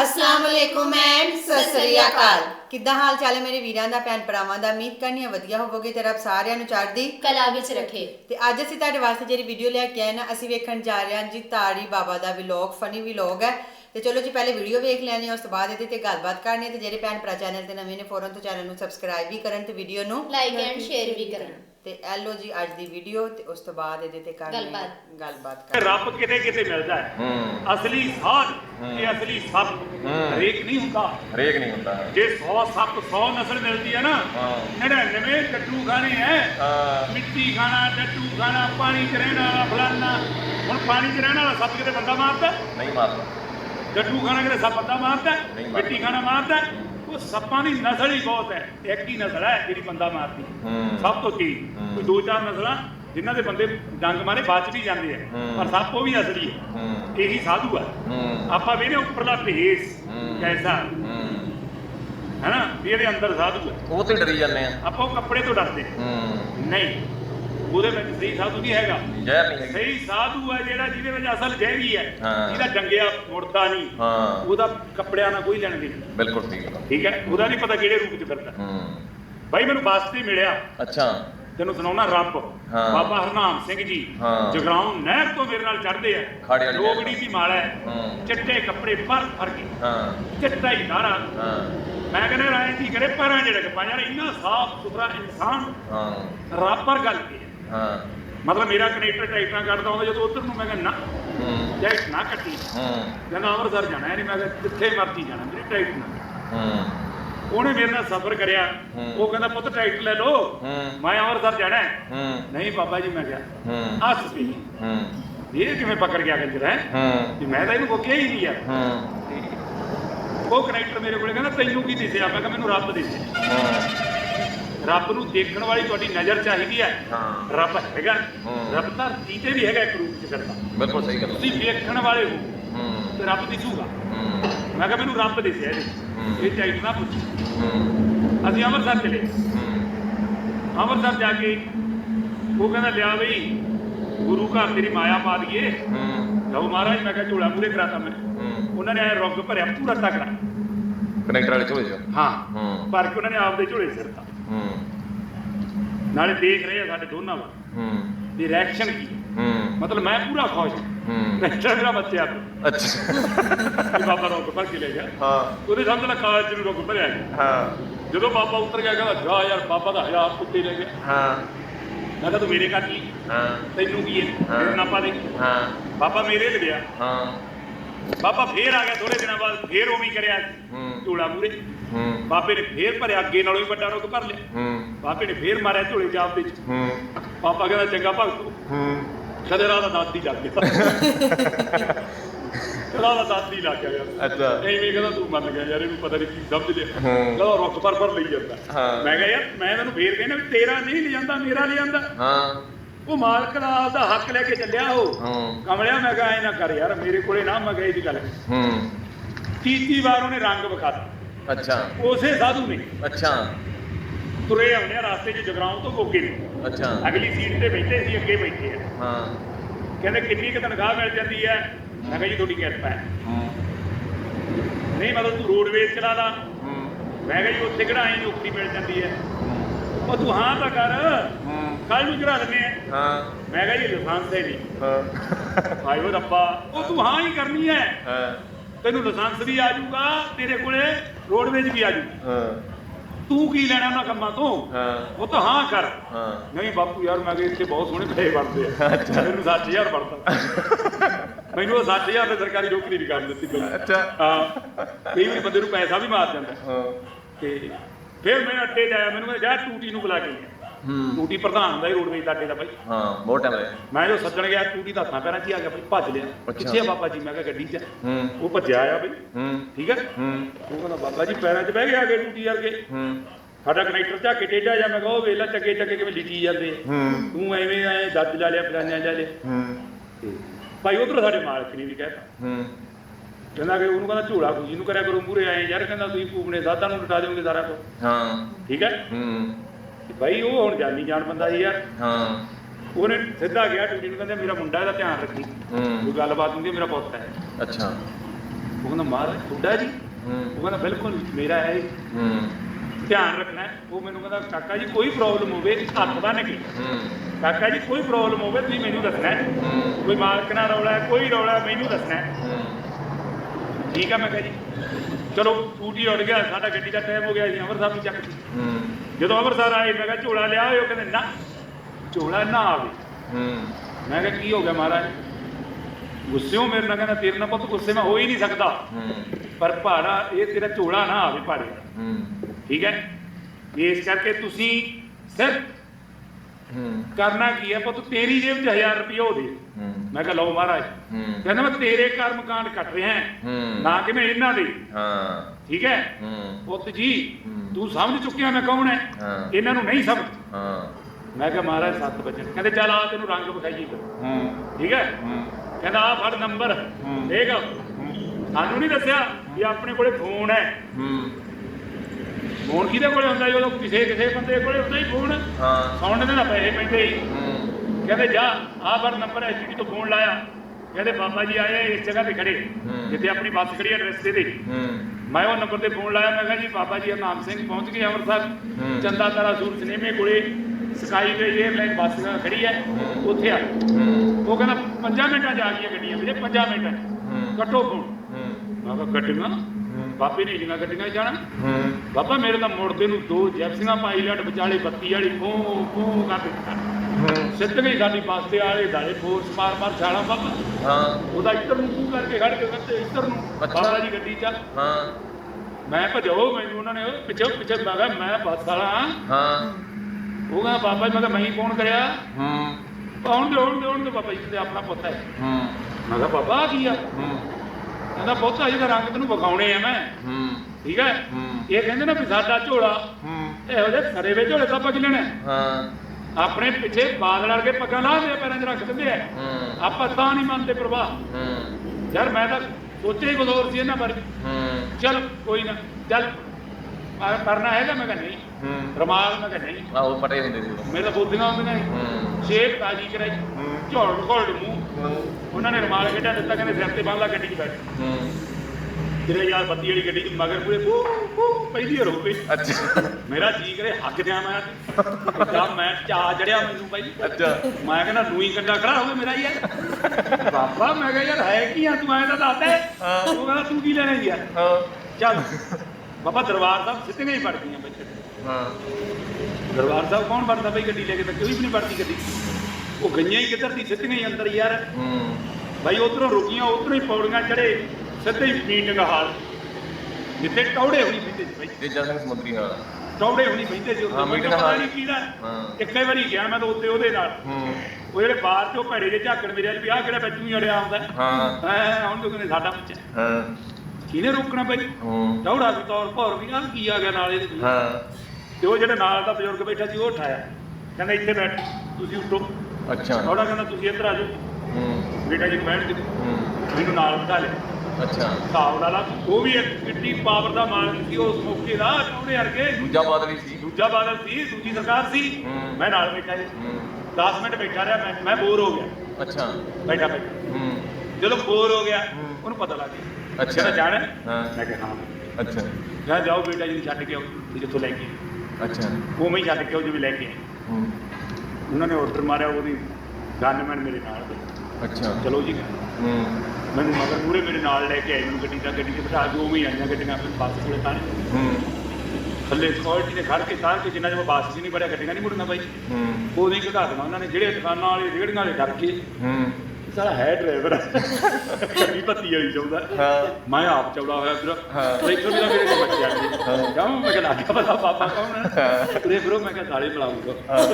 ਅਸਲਾਮ ਅਲੈਕੁਮ and Sat Sri ਅਕਾਲ। ਕਿੱਦਾਂ ਹਾਲ ਚਾਲ ਹੈ ਮੇਰੇ ਵੀਰਾਂ ਦਾ ਭੈਣ ਭਰਾਵਾਂ ਦਾ? ਉਮੀਦ ਕਰਨੀ ਹੈ ਵਧੀਆ ਹੋਵੋਗੇ ਤੇ ਰੱਬ ਸਾਰਿਆਂ ਨੂੰ ਚੜ੍ਹਦੀ ਕਲਾ ਵਿੱਚ ਰੱਖੇ। ਤੇ ਅੱਜ ਅਸੀਂ ਤੁਹਾਡੇ ਵਾਸਤੇ ਜਿਹੜੀ ਵੀਡੀਓ ਲੈ ਕੇ ਆਏ ਨਾ ਅਸੀਂ ਵੇਖਣ ਜਾ ਰਹੇ ਹਾਂ ਜੀ ਤਾਰੀ ਬਾਬਾ ਦਾ ਵਲੌਗ ਫਨੀ ਵਲੌਗ ਹੈ। ਤੇ ਚਲੋ ਜੀ ਪਹਿਲੇ ਵੀਡੀਓ ਵੇਖ ਲੈਣੀ ਹੈ ਉਸ ਤੋਂ ਬਾਅਦ ਇਹਦੇ ਤੇ ਗੱਲਬਾਤ ਕਰਨੀ ਹੈ ਤੇ ਜਿਹੜੇ ਭੈਣ ਭਰਾ ਚੈਨਲ ਤੇ ਨਵੇਂ ਨੇ ਫੌਰਨ ਤੋਂ ਚੈਨਲ ਨੂੰ ਸਬਸਕ੍ਰਾਈਬ ਵੀ ਕਰਨ ਤੇ ਵੀਡੀਓ ਨੂੰ ਲਾਈਕ ਐਂਡ ਸ਼ੇਅਰ ਵੀ ਕਰਨ। ਤੇ ਐ ਲੋ ਜੀ ਅੱਜ ਦੀ ਵੀਡੀਓ ਤੇ ਉਸ ਤੋਂ ਬਾਅਦ ਇਹਦੇ ਤੇ ਕਰਨੀ ਗੱਲਬਾਤ। ਗੱਲਬਾਤ ਕਰ ਰੱਬ ਕਿਤੇ ਕਿਤੇ ਮਿਲਦਾ ਹੈ। ਹੂੰ। ਅਸਲੀ ਸਾਧ ਤੇ ਅਸਲੀ ਸੱਪ ਹੂੰ। ਹਰੇਕ ਨਹੀਂ ਹੁੰਦਾ। ਹਰੇਕ ਨਹੀਂ ਹੁੰਦਾ। ਜੇ 100 ਸੱਪ 100 ਨਸਲ ਮਿਲਦੀ ਹੈ ਨਾ ਹਾਂ। 99 ਡੱਡੂ ਖਾਣੇ ਹੈ। ਹਾਂ। ਮਿੱਟੀ ਖਾਣਾ ਡੱਡੂ ਖਾਣਾ ਪਾਣੀ ਚ ਰਹਿਣ ਵਾਲਾ ਫਲਾਨਾ। ਹੁਣ ਪਾਣੀ ਚ ਰਹਿਣ ਵਾਲਾ ਸੱਪ ਕਿਤੇ ਬੰਦਾ ਮਾਰਦਾ? ਨਹੀਂ ਮਾਰਦਾ। ਡੱਡੂ ਖਾਣਾ ਕਿਤੇ ਸੱਪ ਬੰਦਾ ਮਾਰਦਾ? ਨਹੀਂ ਮਾਰਦਾ। ਮਿੱਟੀ ਖਾਣਾ ਮਾਰਦਾ? ਉਹ ਸੱਪਾਂ ਦੀ ਨਸਲ ਹੀ ਬਹੁਤ ਹੈ। ਇੱਕ ਹੀ ਨਸਲ ਹੈ ਜਿਹੜੀ ਬੰਦਾ ਮਾਰਦੀ ਸਭ ਤੋਂ ਕੀ। ਕੋਈ ਦੋ ਚਾਰ ਨਸਲਾਂ ਜਿਨ੍ਹਾਂ ਦੇ ਬੰਦੇ ਡੰਗ ਮਾਰੇ ਬਚ ਵੀ ਜਾਂਦੇ ਆ। ਹੂੰ। ਪਰ ਸੱਪ ਉਹ ਵੀ ਅਸਲੀ ਹੈ। ਇਹੀ ਸਾਧੂ ਹੂੰ। ਆਪਾਂ ਵੀ ਇਹਦੇ ਉੱਪਰਲਾ ਭੇਸ। ਕੈਸਾ। ਹੂੰ। ਹੈਨਾ? ਵੀ ਇਹਦੇ ਅੰਦਰ ਸਾਧੂ ਹੈ ਉਹ ਤੇ ਡਰੀ ਜਾਂਦੇ ਆ। ਆਪਾਂ ਉਹ ਕੱਪੜੇ ਤੋਂ ਡਰਦੇ। ਨਹੀਂ। ਉਹਦੇ ਵਿੱਚ ਸਹੀ ਸਾਧੂ ਨਹੀਂ ਹੈਗਾ। ਜ਼ਹਿਰ ਨਹੀਂ ਹੈਗੀ। ਸਹੀ ਸਾਧੂ ਹੈ ਜਿਹੜਾ ਜਿਹਦੇ ਵਿੱਚ ਅਸਲ ਜ਼ਹਿਰੀ ਹੈ। ਹਾਂ। ਜਿਹਦਾ ਡੰਗਿਆ ਮੁੜਦਾ ਨਹੀਂ। ਹਾਂ। ਉਹਦਾ ਕੱਪੜਿਆਂ ਨਾਲ ਕੋਈ ਲੈਣ ਦੇਣ ਨਹੀਂ। ਬਿਲਕੁਲ ਠੀਕ ਹੈ। ਠੀਕ ਹੈ? ਉਹਦਾ ਨਹੀਂ ਪਤਾ ਕਿਹੜੇ ਰੂਪ ਚ ਫਿਰਦਾ। ਹੂੰ। ਬਾਈ ਮੈਨੂੰ ਬੱਸ ਤੇ ਮਿਲਿਆ। ਅੱਛਾ। ਤੈਨੂੰ ਸੁਣਾਉਣਾ ਰੱਬ। ਹਾਂ। ਬਾਬਾ ਹਰਨਾਮ ਸਿੰਘ ਜੀ। ਹਾਂ। ਜਗਰਾਉਂ ਨਹਿਰ ਤੋਂ ਮੇਰੇ ਨਾਲ ਚੜ੍ਹਦੇ ਆ। ਖਾੜੇ ਵਾਲੀ ਨਹਿਰ। ਲੋਗੜੀ ਦੀ ਮਾਲਾ ਹੈ। ਹੂੰ। ਚਿੱਟੇ ਕੱਪੜੇ ਭਰ ਭਰ ਕੇ। ਹਾਂ। ਚਿੱਟਾ ਹੀ ਨਾਰਾ ਹਾਂ। ਮੈਂ ਕਹਿੰਦਾ ਰਾਏ ਜੀ ਕਰੇ ਪਰਾਂ ਜਿਹੜੇ ਯਾਰ ਇੰਨਾ ਸਾਫ਼ ਸੁਥਰਾ ਇਨਸਾਨ ਹਾਂ। ਰੱਬ ਪਰ ਗੱਲ ਕੀ ਹੈ ਹਾਂ। ਮਤਲਬ ਮੇਰਾ ਕਨੈਕਟਰ ਟਰੈਕਟਰਾਂ ਕੱਢਦਾ ਹੁੰਦਾ ਜਦੋਂ ਉਧਰ ਨੂੰ ਮੈਂ ਕਹਿੰਦਾ ਨਾ। ਹੂੰ। ਟਰੈਕਟ ਨਾ ਕੱਟੀ। ਹੂੰ। ਕਹਿੰਦਾ ਅੰਮ੍ਰਿਤਸਰ ਜਾਣਾ ਹੈ ਨਹੀਂ ਮੈਂ ਕਿਹਾ ਜਿੱਥੇ ਮਰਜ਼ੀ ਜਾਣਾ ਮੇਰੇ ਟਰੈਕਟ ਨਾਲ ਹੂੰ। ਉਹਨੇ ਮੇਰੇ ਨਾਲ ਸਫ਼ਰ ਕਰਿਆ। ਉਹ ਕਹਿੰਦਾ ਪੁੱਤ ਟਰੈਕਟ ਲੈ ਲਓ। ਮੈਂ ਅੰਮ੍ਰਿਤਸਰ ਜਾਣਾ ਹੈ। ਨਹੀਂ ਬਾਬਾ ਜੀ ਮੈਂ ਕਿਹਾ ਹੂੰ। ਹੱਸ ਪਈ ਹੂੰ। ਇਹ ਕਿਵੇਂ ਪਕੜ ਗਿਆ ਕੰਜਰ ਹੈ? ਹੂੰ। ਵੀ ਮੈਂ ਤਾਂ ਇਹਨੂੰ ਕੋਕਿਆ ਹੀ ਨਹੀਂ ਹੂੰ। ਉਹ ਕਨੈਕਟਰ ਮੇਰੇ ਕੋਲੇ ਕਹਿੰਦਾ ਤੈਨੂੰ ਕੀ ਦਿਸਿਆ? ਮੈਂ ਕਿਹਾ ਮੈਨੂੰ ਰੱਬ ਦਿਸਿਆ ਹੂੰ। ਰੱਬ ਨੂੰ ਦੇਖਣ ਵਾਲੀ ਤੁਹਾਡੀ ਨਜ਼ਰ ਚਾਹੀਦੀ ਹੈ। ਹਾਂ। ਰੱਬ ਹੈਗਾ। ਰੱਬ ਧਰਤੀ ਤੇ ਵੀ ਹੈਗਾ ਇੱਕ ਰੂਪ ਚ ਕਰਦਾ ਬਿਲਕੁਲ ਸਹੀ ਗੱਲ। ਤੁਸੀਂ ਵੇਖਣ ਵਾਲੇ ਹੋ। ਹੂੰ। ਤੇ ਰੱਬ ਦਿਸੂਗਾ। ਮੈਂ ਕਿਹਾ ਮੈਨੂੰ ਰੱਬ ਦਿਸਿਆ ਇਹਦੇ। ਇਹ ਚਾਹੀਦਾ ਨਾ ਪੁੱਛ ਅਸੀਂ ਅੰਮ੍ਰਿਤਸਰ ਚਲੇ ਅੰਮ੍ਰਿਤਸਰ ਜਾ ਕੇ ਉਹ ਕਹਿੰਦਾ ਲਿਆ ਬਈ ਗੁਰੂ ਘਰ ਤੇਰੀ ਮਾਇਆ ਪਾ ਦਈਏ। ਲਓ ਮਹਾਰਾਜ ਮੈਂ ਕਿਹਾ ਝੋਲਾ ਮੂਰੇ ਕਰਾਤਾ ਮੈਂ। ਉਹਨਾਂ ਨੇ ਐ ਰੁੱਗ ਭਰਿਆ ਪੂਰਾ ਤਕੜਾ ਕਨੈਕਟਰ ਵਾਲੇ ਚੋਏ ਜੋ ਹਾਂ। ਹੂੰ। ਭਰ ਕੇ ਉਹਨਾਂ ਨੇ ਆਪਦੇ ਝੋਲੇ ਸਿਰਤਾ। ਹੂੰ। ਨਾਲੇ ਦੇਖ ਰਹੇ ਆ ਸਾਡੇ ਦੋਨਾਂ ਵੱਲ। ਹੂੰ। ਦੀ ਰਿਐਕਸ਼ਨ ਕੀ ਹੈ। ਹੂੰ। ਮਤਲਬ ਮੈਂ ਪੂਰਾ ਖੁਸ਼ ਹੂੰ। ਨੱਚਾ ਮੇਰਾ ਬੱਚਿਆ ਅੱਛਾ। ਕਿ ਬਾਬਾ ਰੁੱਗ ਭਰ ਕੇ ਲੈ ਗਿਆ। ਹਾਂ। ਉਹਦੇ ਸਮਝ ਲਾ ਕਾਲਜ ਨੂੰ ਰੁੱਗ ਭਰਿਆ ਗਿਆ। ਹਾਂ। ਜਦੋਂ ਬਾਬਾ ਉੱਤਰ ਗਿਆ ਕਹਿੰਦਾ ਜਾ ਯਾਰ ਬਾਬਾ ਦਾ ਹਜ਼ਾਰ ਕੁੱਤੇ ਲੈ ਗਿਆ। ਹਾਂ। ਮੈਂ ਕਿਹਾ ਤੂੰ ਮੇਰੇ ਘਰ ਕੀ ਹਾਂ। ਤੈਨੂੰ ਕੀ ਹੈ। ਮੇਰੇ ਨਾਪਾ ਦੇ। ਹਾਂ। ਬਾਬਾ ਮੇਰੇ ਲੈ ਗਿਆ। ਹਾਂ। ਬਾਬਾ ਫੇਰ ਆ ਗਿਆ ਥੋੜੇ ਦਿਨਾਂ ਬਾਅਦ ਫੇਰ ਉਵੇਂ ਹੀ ਕਰਿਆ। ਹੂੰ। ਝੋਲਾ ਮੂਰੇ ਹੂੰ। ਬਾਬੇ ਨੇ ਫੇਰ ਭਰਿਆ ਅੱਗੇ ਨਾਲੋਂ ਵੀ ਵੱਡਾ ਰੁੱਗ ਭਰ ਲਿਆ। ਹੂੰ। ਬਾਬੇ ਨੇ ਫੇਰ ਮਾਰਿਆ ਝੋਲੇ ਜਾਪ ਦੇ ਚ। ਹੂੰ। ਪਾਪਾ ਕਹਿੰਦਾ ਚੰਗਾ ਭਗਤੋ ਹੂੰ। ਕਦੇ ਰਾਤ ਦਾ ਦਾਤੀ ਲੱਗ ਗਿਆ। ਰਾਤ ਦਾ ਦਾਤੀ ਲੱਗ ਗਿਆ ਯਾਰ। ਅੱਛਾ। ਐਵੇਂ ਕਹਿੰਦਾ ਤੂੰ ਮੰਨ ਗਿਆ ਯਾਰ ਇਹਨੂੰ ਪਤਾ ਨਹੀਂ ਕੀ ਸਮਝ ਲਿਆ। ਹੂੰ। ਕਹਿੰਦਾ ਰੁੱਖ ਪਰ ਪਰ ਲਈ ਜਾਂਦਾ। ਹਾਂ। ਮੈਂ ਕਿਹਾ ਯਾਰ ਮੈਂ ਤੈਨੂੰ ਫੇਰ ਕਹਿੰਦਾ ਵੀ ਤੇਰਾ ਨਹੀਂ ਲਿਆਂਦਾ ਮੇਰਾ ਲਿਆਂਦਾ। ਹਾਂ। ਉਹ ਮਾਲਕ ਦਾ ਆਪਦਾ ਹੱਕ ਲੈ ਕੇ ਚੱਲਿਆ ਉਹ। ਹੂੰ। ਕਮਲਿਆ ਮੈਂ ਕਿਹਾ ਐ ਨਾ ਕਰ ਯਾਰ ਮੇਰੇ ਕੋਲੇ ਨਾ ਮੈਂ ਦੀ ਗੱਲ। ਹੂੰ। ਤੀਜੀ ਵਾਰ ਉਹਨੇ ਰੰਗ ਵਿਖਾਤਾ ਅੱਛਾ। ਉਸੇ ਸਾਧੂ ਨੇ। ਅੱਛਾ। ਤੁਰੇ ਆਉਂਦੇ ਆ ਰਾਸਤੇ 'ਚ ਜਗਰਾਉਂ ਤੋਂ ਗੋਗੇ ਨੂੰ। ਅੱਛਾ। ਅਗਲੀ ਸੀਟ ਤੇ ਬੈਠੇ ਸੀ ਅੱਗੇ ਬੈਠੇ ਆ। ਹਾਂ। ਕਹਿੰਦੇ ਕਿੰਨੀ ਕੁ ਤਨਖਾਹ ਮਿਲ ਜਾਂਦੀ ਹੈ? ਮੈਂ ਕਿਹਾ ਜੀ ਤੁਹਾਡੀ ਕਿਰਪਾ ਹੈ। ਹੂੰ। ਨਹੀਂ ਮਤਲਬ ਤੂੰ ਰੋਡਵੇਜ਼ ਚਲਾ ਲਾ। ਹੂੰ। ਮੈਂ ਕਿਹਾ ਜੀ ਉੱਥੇ ਕਿਹੜਾ ਆਈ ਨੌਕਰੀ ਮਿਲ ਜਾਂਦੀ ਹੈ? ਉਹ ਤੂੰ ਹਾਂ ਤਾਂ ਕਰ। ਹੂੰ। ਕੱਲ ਨੂੰ ਚੜਾ ਦਿੰਦੇ ਆ। ਹਾਂ। ਮੈਂ ਕਿਹਾ ਜੀ ਲਾਇਸੈਂਸ ਹੈ ਨਹੀਂ। ਹਾਂ। ਆਇਓ ਰੱਬਾ। ਉਹ ਤੂੰ ਹਾਂ ਹੀ ਕਰਨੀ ਹੈ। ਹਾਂ। ਤੈਨੂੰ ਲਾਇਸੈਂਸ ਵੀ ਆ ਜਾਊਗਾ ਤੇਰੇ ਕੋਲੇ ਰੋਡਵੇਜ਼ ਵੀ ਆ ਜਾਊਗੀ। ਹਾਂ। ਤੂੰ ਕੀ ਲੈਣਾ ਉਹਨਾਂ ਕੰਮਾਂ ਤੋਂ? ਹਾਂ। ਉਹ ਤਾਂ ਹਾਂ ਕਰ। ਹਾਂ। ਨਹੀਂ ਬਾਪੂ ਯਾਰ ਮੈਂ ਇੱਥੇ ਬਹੁਤ ਸੋਹਣੇ ਪੈਸੇ ਬਣਦੇ ਆ। ਮੈਨੂੰ 60000 ਬਣਦਾ। ਮੈਨੂੰ ਉਹ 60000 ਦੇ ਸਰਕਾਰੀ ਨੌਕਰੀ ਵੀ ਕਰ ਦਿੱਤੀ ਪਹਿਲਾਂ ਅੱਛਾ। ਹਾਂ। ਕਈ ਵਾਰੀ ਬੰਦੇ ਨੂੰ ਪੈਸਾ ਵੀ ਮਾਰ ਜਾਂਦਾ। ਹਾਂ। ਤੇ ਫਿਰ ਮੈਂ ਅੱਡੇ ਜਾਇਆ ਮੈਨੂੰ ਕਹਿੰਦਾ ਜਾ ਟੂਟੀ ਨੂੰ ਬੁਲਾ ਕੇ। ਲਿਆ। ਹੂੰ। ਟੂਟੀ ਪ੍ਰਧਾਨ ਦਾ ਹੀ ਰੋਡਵੇਜ਼ ਦਾ ਅੱਡੇ ਦਾ ਬਾਈ। ਹਾਂ ਬਹੁਤ ਟਾਈਮ ਲੱਗਿਆ ਮੈਂ ਜੋ ਸੱਜਣ ਗਿਆ ਟੂਟੀ ਦਾ ਹੱਥਾਂ ਪੈਰਾਂ 'ਚ ਹੀ ਆ ਗਿਆ ਬਾਈ ਭੱਜ ਲਿਆ। ਕਿੱਥੇ ਆ ਬਾਬਾ ਜੀ ਮੈਂ ਕਿਹਾ ਗੱਡੀ 'ਚ। ਹੂੰ। ਉਹ ਭੱਜਿਆ ਆ ਬਈ। ਹੂੰ। ਠੀਕ ਹੈ ਹੂੰ। ਉਹ ਕਹਿੰਦਾ ਬਾਬਾ ਜੀ ਪੈਰਾਂ 'ਚ ਬਹਿ ਗਿਆ ਅੱਗੇ ਟੂਟੀ ਵਰਗੇ। ਹੂੰ। ਸਾਡਾ ਕਨੈਕਟਰ ਝਾਕੇ ਟੇਢਾ ਜਾਂ ਮੈਂ ਕਿਹਾ ਉਹ ਵੇਲਾ ਚੱਕੇ ਚੱਕੇ ਕਿਵੇਂ ਲਿਖੀ ਜਾਂਦੇ। ਹੂੰ। ਤੂੰ ਐਵੇਂ ਐ ਜੱਜ ਲਾ ਲਿਆ ਫਲਾਨਿਆਂ ਜਾ ਲਿਆ। ਹੂੰ। ਭਾਈ ਉਧਰ ਸਾਡੇ ਮਾਲਕ ਨਹੀਂ ਵੀ ਕਹਿਤਾ। ਹੂੰ। ਕਹਿੰਦਾ ਕਿ ਉਹਨੂੰ ਕਹਿੰਦਾ ਝੋਲਾ ਖੁਸ਼ੀ ਨੂੰ ਕਰਿਆ ਕਰੋ ਮੂਰੇ ਆਏ ਯਾਰ ਕਹਿੰਦਾ ਤੁਸੀਂ ਭੂਪਨੇ ਸਾਧਾਂ ਨੂੰ ਲਟਾ ਦਿਓਗੇ ਸਾਰਾ ਕੁਝ ਹਾਂ। ਠੀਕ ਹੈ ਹੂੰ। ਭਾਈ ਉਹ ਹੁਣ ਜਾਨੀ ਜਾਣ ਬੰਦਾ ਸੀ ਯਾਰ ਹਾਂ। ਉਹਨੇ ਸਿੱਧਾ ਗਿਆ ਟੂਟੀ ਨੂੰ ਕਹਿੰਦਾ ਮੇਰਾ ਮੁੰਡਾ ਇਹਦਾ ਧਿਆਨ ਰੱਖੀ। ਹੂੰ। ਕੋਈ ਗੱਲਬਾਤ ਹੁੰਦੀ ਹੈ, ਮੇਰਾ ਪੁੱਤ ਹੈ। ਅੱਛਾ। ਉਹ ਕਹਿੰਦਾ ਮਹਾਰਾਜ ਤੁਹਾਡਾ ਜੀ? ਹੂੰ। ਉਹ ਕਹਿੰਦਾ ਬਿਲਕੁਲ ਮੇਰਾ ਹੈ। ਹੂੰ। ਧਿਆਨ ਰੱਖਣਾ ਹੈ। ਉਹ ਮੈਨੂੰ ਕਹਿੰਦਾ ਕਾਕਾ ਜੀ ਕੋਈ ਪ੍ਰੋਬਲਮ ਹੋਵੇ ਹੱਥ ਬੰਨ੍ਹ ਕੇ। ਹੂੰ। ਕਾਕਾ ਜੀ ਕੋਈ ਪ੍ਰੋਬਲਮ ਹੋਵੇ ਤੁਸੀਂ ਮੈਨੂੰ ਦੱਸਣਾ ਹੈ। ਹੂੰ। ਕੋਈ ਮਾਲਕ ਨਾਲ ਰੌਲਾ ਹੈ, ਕੋਈ ਰੌਲਾ ਹੈ, ਮੈਨੂੰ ਦੱਸਣਾ ਹੈ। ਹੂੰ। ਠੀਕ ਆ ਮੈਂ ਕਿਹਾ ਜੀ। ਚਲੋ ਟੂਟੀ ਉੱਡ ਗਿਆ ਸਾਡਾ ਗੱਡੀ ਦਾ ਟਾਈਮ ਹੋ ਗਿਆ ਜੀ ਅੰਮ੍ਰਿਤਸਰ ਨੂੰ ਚੱਕ। ਹੂੰ। ਜਦੋਂ ਅੰਮ੍ਰਿਤਸਰ ਆਏ ਮੈਂ ਕਿਹਾ ਝੋਲਾ ਲਿਆ ਉਹ ਕਹਿੰਦੇ ਨਾ ਝੋਲਾ ਨਾ ਆਵੇ। ਹੂੰ। ਮੈਂ ਕਿਹਾ ਕੀ ਹੋ ਗਿਆ ਮਹਾਰਾਜ? ਗੁੱਸੇ ਮੇਰੇ ਨਾਲ? ਕਹਿੰਦਾ ਤੇਰੇ ਨਾਲ ਪੁੱਤ ਗੁੱਸੇ ਮੈਂ ਹੋ ਹੀ ਨਹੀਂ ਸਕਦਾ। ਹੂੰ। ਪਰ ਭਾੜਾ ਇਹ ਤੇਰਾ ਝੋਲਾ ਨਾ ਆਵੇ ਭਾੜੇ ਹੂੰ। ਠੀਕ ਹੈ? ਇਸ ਕਰਕੇ ਤੁਸੀਂ ਸਿਰਫ ਹੂੰ। ਕਰਨਾ ਕੀ ਹੈ ਪੁੱਤ? ਤੇਰੀ ਜੇਬ 'ਚ 1000 ਰੁਪਏ ਹੋ ਦੇ। ਮੈਂ ਕਿਹਾ ਲਓ ਮਹਾਰਾਜ। ਕਹਿੰਦਾ ਮੈਂ ਤੇਰੇ ਕਰਮ ਕਾਂਡ ਕੱਟ ਰਿਹਾ। ਨਾ ਕਿ ਮੈਂ ਇਹਨਾਂ ਦੇ। ਹਾਂ। ਠੀਕ ਹੈ? ਪੁੱਤ ਜੀ। ਤੂੰ ਸਮਝ ਚੁੱਕਿਆ ਮੈਂ ਕੌਣ ਹੈ। ਇਹਨਾਂ ਨੂੰ ਨਹੀਂ ਸਮਝ। ਮੈਂ ਕਿਹਾ ਮਹਾਰਾਜ ਸੱਤ ਵਜੇ ਕਹਿੰਦੇ ਚੱਲ ਆ ਤੈਨੂੰ ਰੰਗ ਵਿਖਾਈਏ ਫਿਰ। ਠੀਕ ਹੈ? ਕਹਿੰਦਾ ਆ ਫੜ ਨੰਬਰ। ਦੇਖ। ਸਾਨੂੰ ਨਹੀਂ ਦੱਸਿਆ ਕਿ ਆਪਣੇ ਕੋਲੇ ਫੋਨ ਹੈ। ਫੋਨ ਕਿਹਦੇ ਕੋਲੇ ਹੁੰਦਾ? ਜੀ ਉਦੋਂ ਕਿਸੇ ਕਿਸੇ ਬੰਦੇ ਕੋਲੇ ਹੁੰਦਾ ਹੀ ਫੋਨ। ਹਾਂ। ਸੌਣ ਦੇ ਨਾ ਪੈਸੇ ਪੈਂਦੇ ਹੀ। ਹੂੰ। ਕਹਿੰਦੇ ਜਾ ਆ ਫੜ ਨੰਬਰ ਐਸਟੀਡੀ ਤੋਂ ਫੋਨ ਲਾਇਆ। ਕਹਿੰਦੇ ਬਾਬਾ ਜੀ ਆਏ ਇਸ ਜਗ੍ਹਾ ਤੇ ਖੜੇ। ਜਿੱਥੇ ਆਪਣੀ ਬੱਸ ਖੜੀ ਰਸਤੇ ਤੇ। ਹੂੰ। ਮੈਂ ਉਹ ਨੰਬਰ ਤੇ ਫੋਨ ਲਾਇਆ ਮੈਂ ਕਿਹਾ ਜੀ ਬਾਬਾ ਜੀ ਹਰਨਾਮ ਸਿੰਘ ਪਹੁੰਚ ਗਏ ਅੰਮ੍ਰਿਤਸਰ। ਚੰਦਾ ਤਾਰਾ ਸੂਰ ਸਿਨੇਮੇ ਕੋਲੇ ਸਕਾਈ ਵੇ 에ਅਰਲਾਈਨ ਬੱਸ ਖੜੀ ਹੈ। ਉੱਥੇ ਆ। ਉਹ ਕਹਿੰਦਾ 5 ਮਿੰਟਾਂ ਆ ਗਈਆਂ ਗੱਡੀਆਂ ਵੀਰੇ 5 ਮਿੰਟਾਂ ਕੱਟੋ ਫੋਨ। ਮੈਂ ਕਿਹਾ ਗੱਡੀਆਂ ਬਾਬੇ ਨੇ ਗੱਡੀਆਂ 'ਚ ਜਾਣਾ। ਬਾਬਾ ਮੇਰੇ ਤਾਂ ਮੁੜਦੇ ਨੂੰ ਦੋ ਜੈਪਸੀਆਂ ਪਾਇਲਟ ਵਿਚਾਲੇ ਬੱਤੀ ਵਾਲੀ ਫੂ ਫੂ ਕਰਦੇ ਹੂੰ ਸਿੱਧ ਗਈ ਸਾਡੀ ਬੱਸ ਦੇ ਆਲੇ ਦਾਲੇ ਫੋਰਸ ਮਾਰ ਮਾਰ ਛਾਲਾਂ ਬਾਬਾ ਹਾਂ। ਉਹਦਾ ਇੱਧਰ ਨੂੰ ਫੂ ਕਰਕੇ ਖੜ ਕੇ ਕਰਦੇ ਇੱਧਰ ਨੂੰ। ਅੱਛਾ। ਬਾਬਾ ਜੀ ਗੱਡੀ 'ਚ। ਹਾਂ। ਮੈਂ ਭਜੋ ਮੈਨੂੰ ਉਹਨਾਂ ਨੇ ਪਿੱਛੇ ਪਿੱਛੇ ਮੈਂ ਕਿਹਾ ਮੈਂ ਬੱਸ ਵਾਲਾ ਹਾਂ। ਹਾਂ। ਉਹ ਕਹਿੰਦਾ ਬਾਬਾ ਜੀ ਮੈਂ ਕਿਹਾ ਮੈਂ ਹੀ ਫੋਨ ਕਰਿਆ। ਹੂੰ। ਆਉਣ ਦੇ ਆਉਣ ਦੇ ਆਉਣ ਦੇ ਬਾਬਾ ਜੀ ਤੇ ਆਪਣਾ ਪੁੱਤ ਹੈ। ਹੂੰ। ਮੈਂ ਕਿਹਾ ਬਾਬਾ ਆਹ ਕੀ ਆ? ਹੂੰ। ਕਹਿੰਦਾ ਪੁੱਤ ਅਜੇ ਤਾਂ ਰੰਗ ਤੈਨੂੰ ਵਿਖਾਉਣੇ ਆ ਮੈਂ। ਹੂੰ। ਠੀਕ ਹੈ? ਹੂੰ। ਇਹ ਕਹਿੰਦੇ ਨਾ ਵੀ ਸਾਡਾ ਝੋਲਾ। ਹੂੰ। ਇਹੋ ਜਿਹੇ ਸਰੇ ਵਿੱਚ ਝੋਲੇ ਤਾਂ ਆਪਾਂ ਕੀ ਲੈਣਾ। ਹਾਂ। ਆਪਣੇ ਪਿੱਛੇ ਬਾਦਲ ਵਰਗੇ ਪੱਗਾਂ ਲਾ ਦੇ ਪੈਰਾਂ 'ਚ ਰੱਖ ਦਿੰਦੇ ਆ। ਹੂੰ। ਆਪਾਂ ਤਾਂ ਨਹੀਂ ਮੰਨਦੇ ਪ੍ਰਵਾਹ। ਹੂੰ। ਯਾਰ ਮੈਂ ਤਾਂ ਸੋਚਿਆ ਹੀ ਹੋਰ ਸੀ ਇਹਨਾਂ ਬਾਰੇ। ਹੂੰ। ਚੱਲ ਕੋਈ ਨਾ ਚੱਲ। ਕਰਨਾ ਹੈਗਾ ਮੈਂ ਕਿਹਾ ਨਹੀਂ। ਹੂੰ। ਰਮਾਲ ਮੈਂ ਕਿਹਾ ਨਹੀਂ। ਆਹੋ ਪਟੇ ਹੁੰਦੇ ਸੀ। ਮੇਰੇ ਤਾਂ ਬੁੱਧੀਆਂ ਹੁੰਦੀਆਂ ਹੂੰ। ਸ਼ੇਪ ਤਾਜੀ ਕਰਾਈ। ਝੋਲ ਘੋਲ ਮੂੰਹ। ਉਹਨਾਂ ਨੇ ਰਮਾਲ ਖੇਡਿਆ ਦਿੱਤਾ ਕਹਿੰਦੇ ਸਿਰ ਤੇ ਬੰਨ ਲਾ ਗੱਡੀ 'ਚ ਬੈਠ। ਹੂੰ। ਜਿਹੜੇ ਯਾਰ ਬੱਤੀ ਵਾਲੀ ਗੱਡੀ 'ਚ ਮਗਰ ਪੂਰੇ ਪੂ ਪੂ ਪਹਿਲੀ ਵਾਰ ਹੋ ਗਈ। ਅੱਛਾ। ਮੇਰਾ ਜੀ ਕਰੇ ਹੱਕ ਦਿਆਂ ਮੈਂ ਜਾਂ ਮੈਂ ਚਾ ਜੜਿਆ ਮੈਨੂੰ ਬਾਈ। ਅੱਛਾ। ਮੈਂ ਕਹਿੰਦਾ ਨੂਈ ਕੰਡਾ ਖੜਾ ਹੋ ਗਿਆ ਮੇਰਾ ਯਾਰ। ਬਾਬਾ ਮੈਂ ਕਿਹਾ ਯਾਰ ਹੈ ਕੀ ਆ? ਤੂੰ ਐਂ ਤਾਂ ਦੱਸ ਦੇ। ਹਾਂ। ਉਹ ਕਹਿੰਦਾ ਤੂੰ ਕੀ ਲੈਣਾ ਯਾਰ? ਹਾਂ। ਚੱਲ। ਬਾਬਾ ਦਰਬਾਰ ਸਾਹਿਬ ਸਿੱਧੀਆਂ ਹੀ ਵੜਦੀਆਂ ਬੱਚੇ ਹਾਂ। ਦਰਬਾਰ ਸਾਹਿਬ ਕੌਣ ਵੜਦਾ ਬਈ ਗੱਡੀ ਲੈ ਕੇ? ਤਾਂ ਕੋਈ ਵੀ ਨਹੀਂ ਵੜਦੀ ਗੱਡੀ। ਉਹ ਗਈਆਂ ਹੀ ਕਿੱਧਰ ਦੀ? ਸਿੱਧੀਆਂ ਹੀ ਅੰਦਰ ਯਾਰ। ਹੂੰ। ਬਾਈ ਉਧਰੋਂ ਰੁਕੀਆਂ ਉਧਰੋਂ ਹੀ ਪੌੜੀਆਂ ਚੜੇ ਸਿੱਧੇ ਹੀ ਮੀਟਿੰਗ ਹਾਲ। ਜਿੱਥੇ ਟੌੜੇ ਹੋਈ ਬੈਠੇ ਸੀ ਬਾਈ। ਤੇਜਾ ਸਿੰਘ ਸਮੁੰਦਰੀ ਨਾਲ ਟੌੜੇ ਹੋਣੀ ਬੈਠੇ ਸੀ ਉੱਥੇ। ਹਾਂ, ਮੈਨੂੰ ਪਤਾ। ਨਹੀਂ ਕਿਹਦਾ ਹਾਂ। ਇੱਕੇ ਵਾਰੀ ਗਿਆ ਮੈਂ ਤਾਂ ਉੱਤੇ ਉਹਦੇ ਨਾਲ। ਹੂੰ। ਉਹ ਜਿਹੜੇ ਬਾਹਰ ਚੋਂ ਭੈੜੇ ਜੇ ਝਾਕਣ ਮੇਰੇ ਵਾਲ ਵੀ ਆਹ ਕਿਹੜਾ ਬੱਚੂ ਹੀ ਅੜਿਆ ਆਉਂਦਾ ਹਾਂ। ਐ ਹੁਣ ਤੋਂ ਕਹਿੰਦੇ ਸਾਡਾ ਬੱਚਾ ਹਾਂ। ਕਿਹਨੇ ਰੋਕਣਾ ਬਾਈ? ਹੂੰ। ਟੌੜਾ ਵੀ ਤੌਰ ਭੌਰ ਵੀ ਆਹ ਕੀ ਆ ਗਿਆ ਨਾਲ ਇਹਦੇ ਹਾਂ। ਤੇ ਉਹ ਜਿਹੜੇ ਨਾਲ ਦਾ ਬਜ਼ੁਰਗ ਬੈਠਾ ਸੀ ਉਹ ਉਠਾਇਆ। ਕਹਿੰਦਾ ਇੱਥੇ ਬੈਠ ਤੁਸੀਂ ਉੱਠੋ। ਅੱਛਾ। ਟੌੜਾ ਕਹਿੰਦਾ ਤੁਸੀਂ ਇੱਧਰ ਆ ਜਾਓ। ਹੂੰ। ਬੇਟਾ ਜੀ ਬੈਠ ਕੇ ਹੂੰ। ਮੈਨੂੰ ਨਾਲ ਬਿਠਾ ਲਿਆ। ਅੱਛਾ। ਹਿਸਾਬ ਲਾ ਲਾ ਉਹ ਵੀ ਇੱਕ ਕਿੱਡੀ ਪਾਵਰ ਦਾ ਮਾਲਕ ਸੀ ਉਸ ਮੌਕੇ ਦਾ ਉਹਦੇ ਵਰਗੇ ਦੂਜਾ ਬਾਦਲ ਸੀ। ਦੂਜਾ ਬਾਦਲ ਸੀ ਦੂਜੀ ਸਰਕਾਰ ਸੀ। ਮੈਂ ਨਾਲ ਬੈਠਾ ਜੀ। ਹੂੰ। 10 ਮਿੰਟ ਬੈਠਾ ਰਿਹਾ ਮੈਂ ਮੈਂ ਬੋਰ ਹੋ ਗਿਆ। ਅੱਛਾ। ਬੈਠਾ ਬੈਠਾ। ਹੂੰ। ਜਦੋਂ ਬੋਰ ਹੋ ਗਿਆ। ਉਹਨੂੰ ਪਤਾ ਲੱਗ ਗਿਆ। ਅੱਛਾ। ਜਾਣਾ ਹਾਂ। ਮੈਂ ਕਿਹਾ ਹਾਂ। ਅੱਛਾ। ਕਹਿੰਦਾ ਜਾਓ ਬੇਟਾ ਜੀ ਛੱਡ ਕੇ ਆਓ ਜਿੱਥੋਂ ਲੈ ਕੇ। ਅੱਛਾ। ਉਵੇਂ ਹੀ ਛੱਡ ਕੇ ਆਓ ਜਿਵੇਂ ਲੈ ਕੇ ਉਹਨਾਂ ਨੇ ਆਰਡਰ ਮਾਰਿਆ ਉਹਦੀ ਗਨਮੈਨ ਮੇਰੇ ਨਾਲ। ਅੱਛਾ। ਚਲੋ ਜੀ। ਹੂੰ। ਮੈਨੂੰ ਮਗਰ ਮੂਰੇ ਮੇਰੇ ਨਾਲ ਲੈ ਕੇ ਆਏ ਮੈਨੂੰ ਗੱਡੀ ਦਾ ਗੱਡੀ 'ਚ ਬਿਠਾ ਕੇ ਉਵੇਂ ਹੀ ਆਈਆਂ ਗੱਡੀਆਂ ਫਿਰ ਬੱਸ ਕੋਲੇ ਤਾਂ ਥੱਲੇ ਸਕਿਉਰਟੀ ਨੇ ਖੜ ਕੇ ਤਾਰ ਕੇ ਜਿੰਨਾ ਚਿਰ ਬੱਸ 'ਚ ਨਹੀਂ ਵੜਿਆ ਗੱਡੀਆਂ ਨਹੀਂ ਮੁੜਨਾ ਬਾਈ। ਹੂੰ। ਉਹ ਨਹੀਂ ਘਟਾ ਦੇਣਾ ਉਹਨਾਂ ਨੇ ਜਿਹੜੇ ਦੁਕਾਨਾਂ ਵਾਲੇ ਰੇੜੀਆਂ ਵਾਲੇ ਡਰ ਕੇ ਹੂੰ। ਸਾਲਾ ਹੈ ਡਰਾਈਵਰ ਗੱਡੀ ਪੱਤੀ ਵਾਲੀ ਚਾਹੁੰਦਾ ਹਾਂ। ਮੈਂ ਆਪ ਚੌੜਾ ਹੋਇਆ ਫਿਰ ਵੀ ਤਾਂ ਮੇਰੇ ਕੋਲ ਬੱਚਿਆ। ਨਹੀਂ। ਜਾਉਂ ਮੈਂ ਕਿਹਾ ਲੱਗਾ ਪਤਾ ਪਾਪਾ ਕੌਣ ਹੈ। ਤੇ ਫਿਰ ਮੈਂ ਕਿਹਾ ਸਾਲੇ ਬੁਲਾਉਂਗਾ ਹਾਂ।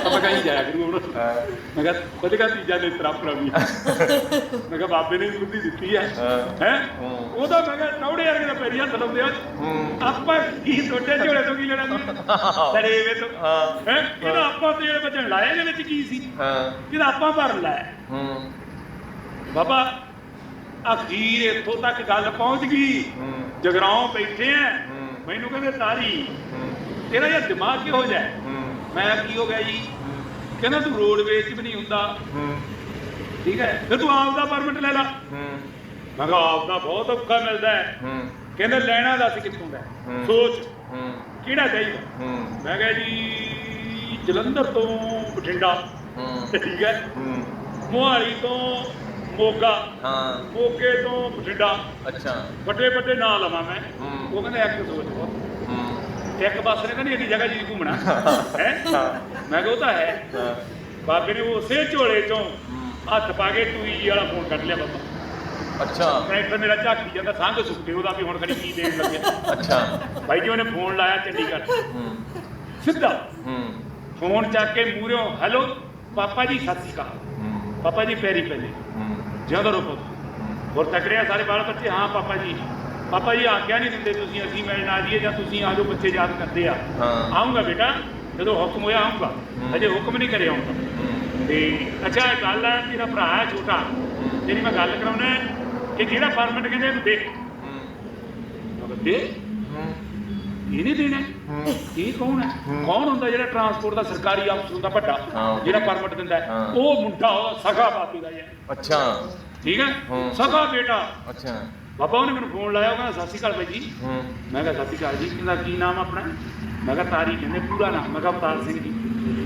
ਤਾਂ ਮੈਂ ਕਹੀਂ ਜਾਇਆ ਕਰੂ ਹੁਣ। ਹਾਂ। ਮੈਂ ਕਿਹਾ ਖੁਦ ਕਾ ਤੀਜਾ ਨੇ ਤਰਾ ਵੀ ਮੈਂ ਕਿਹਾ ਬਾਬੇ ਨੇ ਬੁੱਧੀ ਦਿੱਤੀ ਹੈ। ਹਾਂ। ਉਹਦਾ ਮੈਂ ਕਿਹਾ ਟੌੜੇ ਵਰਗੇ ਦਾ ਪੈਰੀ ਹੱਥ ਲਾਉਂਦੇ ਆ। ਆਪਾਂ ਕੀ ਛੋਟੇ ਝੋਲੇ ਤੋਂ ਕੀ ਲੈਣਾ ਸੀ? ਸੜੇ ਵੇ ਤੋਂ। ਹਾਂ। ਹੈ? ਇਹਦਾ ਆਪਾਂ ਤੇ ਜਿਹੜੇ ਬੱਚੇ ਲਾਏ ਇਹਦੇ ਵਿੱਚ ਕੀ ਸੀ? ਹਾਂ। ਇਹਦਾ ਆਪਾਂ ਭਰ ਲਾਇਆ। ਹੂੰ। ਬਾਬਾ ਅਖੀਰ ਇੱਥੋਂ ਤੱਕ ਗੱਲ ਪਹੁੰਚ ਗਈ। ਜਗਰਾਉਂ ਬੈਠੇ ਆ। ਮੈਨੂੰ ਕਹਿੰਦੇ ਤਾਰੀ ਤੇਰਾ ਯਾਰ ਦਿਮਾਗ ਕਿਹੋ ਜਿਹਾ ਮੈਂ ਕੀ ਹੋ ਗਿਆ ਜੀ? ਕਹਿੰਦਾ ਤੂੰ ਰੋਡਵੇਜ਼ 'ਚ ਵੀ ਨਹੀਂ ਹੁੰਦਾ। ਠੀਕ ਹੈ? ਫਿਰ ਤੂੰ ਆਪ ਦਾ ਪਰਮਿਟ ਲੈ ਲਾ। ਮੈਂ ਕਿਹਾ ਆਪਦਾ ਬਹੁਤ ਔਖਾ ਮਿਲਦਾ ਹੈ। ਕਹਿੰਦਾ ਲੈਣਾ ਦੱਸ ਕਿੱਥੋਂ ਦਾ। ਸੋਚ। ਕਿਹੜਾ ਚਾਹੀਦਾ? ਮੈਂ ਕਿਹਾ ਜੀ ਜਲੰਧਰ ਤੋਂ ਬਠਿੰਡਾ। ਠੀਕ ਹੂੰ। ਮੋਹਾਲੀ ਤੋਂ ਮੋਗਾ ਹਾਂ। ਮੋਗੇ ਤੋਂ ਬਠਿੰਡਾ। ਅੱਛਾ। ਵੱਡੇ ਵੱਡੇ ਨਾਂ ਲਵਾਂ ਮੈਂ। ਹੂੰ। ਉਹ ਕਹਿੰਦਾ ਇੱਕ ਸੋਚ ਬਹੁਤ। ਹੂੰ। ਇੱਕ ਬੱਸ ਨੇ ਕਹਿੰਦੀ ਐਡੀ ਜਗ੍ਹਾ ਜੀ ਘੁੰਮਣਾ। ਹੈ। ਮੈਂ ਕਿਹਾ ਉਹ ਤਾਂ ਹੈ। ਹਾਂ। ਬਾਬੇ ਨੇ ਉਸੇ ਝੋਲੇ ਚੋਂ ਹੂੰ। ਹੱਥ ਪਾ ਕੇ ਟੂਈ ਜੀ ਵਾਲਾ ਫੋਨ ਕੱਢ ਲਿਆ ਬਾਬਾ। ਅੱਛਾ। ਟਰੈਕਟਰ ਮੇਰਾ ਝਾਕੀ ਜਾਂਦਾ ਸੰਗ ਸੁੱਕੇ ਉਹਦਾ ਵੀ ਹੁਣ ਖੜੀ ਕੀ ਦੇਣ ਲੱਗਿਆ ਅੱਛਾ। ਬਾਈ ਜੀ ਉਹਨੇ ਫੋਨ ਲਾਇਆ ਚੰਡੀਗੜ੍ਹ। ਹੂੰ। ਸਿੱਧਾ। ਹੂੰ। ਫੋਨ ਚੱਕ ਕੇ ਮੂਹਰਿਓਂ ਹੈਲੋ ਪਾਪਾ ਜੀ ਸਤਿ ਸ਼੍ਰੀ ਅਕਾਲ। ਹੂੰ। ਪਾਪਾ ਜੀ ਪੈਰੀ ਪੈਲੇ ਹੂੰ। ਜਿਉਂਦਾ ਰਹੋ ਹੋਰ ਤਕੜਿਆ ਸਾਰੇ ਬਾਲ ਬੱਚੇ। ਹਾਂ ਪਾਪਾ ਜੀ। ਪਾਪਾ ਜੀ ਆਗਿਆ ਨਹੀਂ ਦਿੰਦੇ ਤੁਸੀਂ। ਅਸੀਂ ਮਿਲਣ ਆ ਜਾਈਏ ਜਾਂ ਤੁਸੀਂ ਆ ਜਾਓ ਬੱਚੇ ਯਾਦ ਕਰਦੇ ਆ। ਆਉਂਗਾ ਬੇਟਾ। ਜਦੋਂ ਹੁਕਮ ਹੋਇਆ ਆਉਂਗਾ। ਅਜੇ ਹੁਕਮ ਨਹੀਂ ਕਰਿਆ ਆਉਂਗਾ ਤੇ ਅੱਛਾ ਇਹ ਗੱਲ ਹੈ ਤੇਰਾ ਭਰਾ ਹੈ ਛੋਟਾ। ਜਿਹੜੀ ਮੈਂ ਗੱਲ ਕਰਾਉਣਾ ਕਿ ਜਿਹੜਾ ਪਰਮਿਟ ਕਹਿੰਦੇ ਇਹਨੂੰ ਦੇ ਇਹਨੇ ਦੇਣਾ ਹੈ? ਇਹ ਕੌਣ ਹੈ। ਕੌਣ ਹੁੰਦਾ ਜਿਹੜਾ ਟਰਾਂਸਪੋਰਟ ਦਾ ਸਰਕਾਰੀ ਅਫਸਰ ਹੁੰਦਾ ਵੱਡਾ ਹਾਂ। ਜਿਹੜਾ ਪਰਮਿਟ ਦਿੰਦਾ ਹੈ? ਹਾਂ। ਉਹ ਮੁੰਡਾ ਉਹ ਸਗਾ ਬਾਪੀ ਦਾ ਹੈ ਅੱਛਾ। ਠੀਕ ਹੈ? ਹਾਂ। ਸਗਾ ਬੇਟਾ। ਅੱਛਾ। ਬਾਬਾ ਉਹਨੇ ਮੈਨੂੰ ਫੋਨ ਲਾਇਆ ਉਹ ਕਹਿੰਦਾ ਸਤਿ ਸ਼੍ਰੀ ਅਕਾਲ ਬਾਈ ਜੀ। ਹੂੰ। ਮੈਂ ਕਿਹਾ ਸਤਿ ਸ਼੍ਰੀ ਅਕਾਲ ਜੀ ਕਹਿੰਦਾ ਕੀ ਨਾਮ ਆਪਣਾ? ਮੈਂ ਕਿਹਾ ਤਾਰੀ ਕਹਿੰਦੇ ਪੂਰਾ ਨਾਮ। ਮੈਂ ਕਿਹਾ ਅਵਤਾਰ ਸਿੰਘ ਜੀ।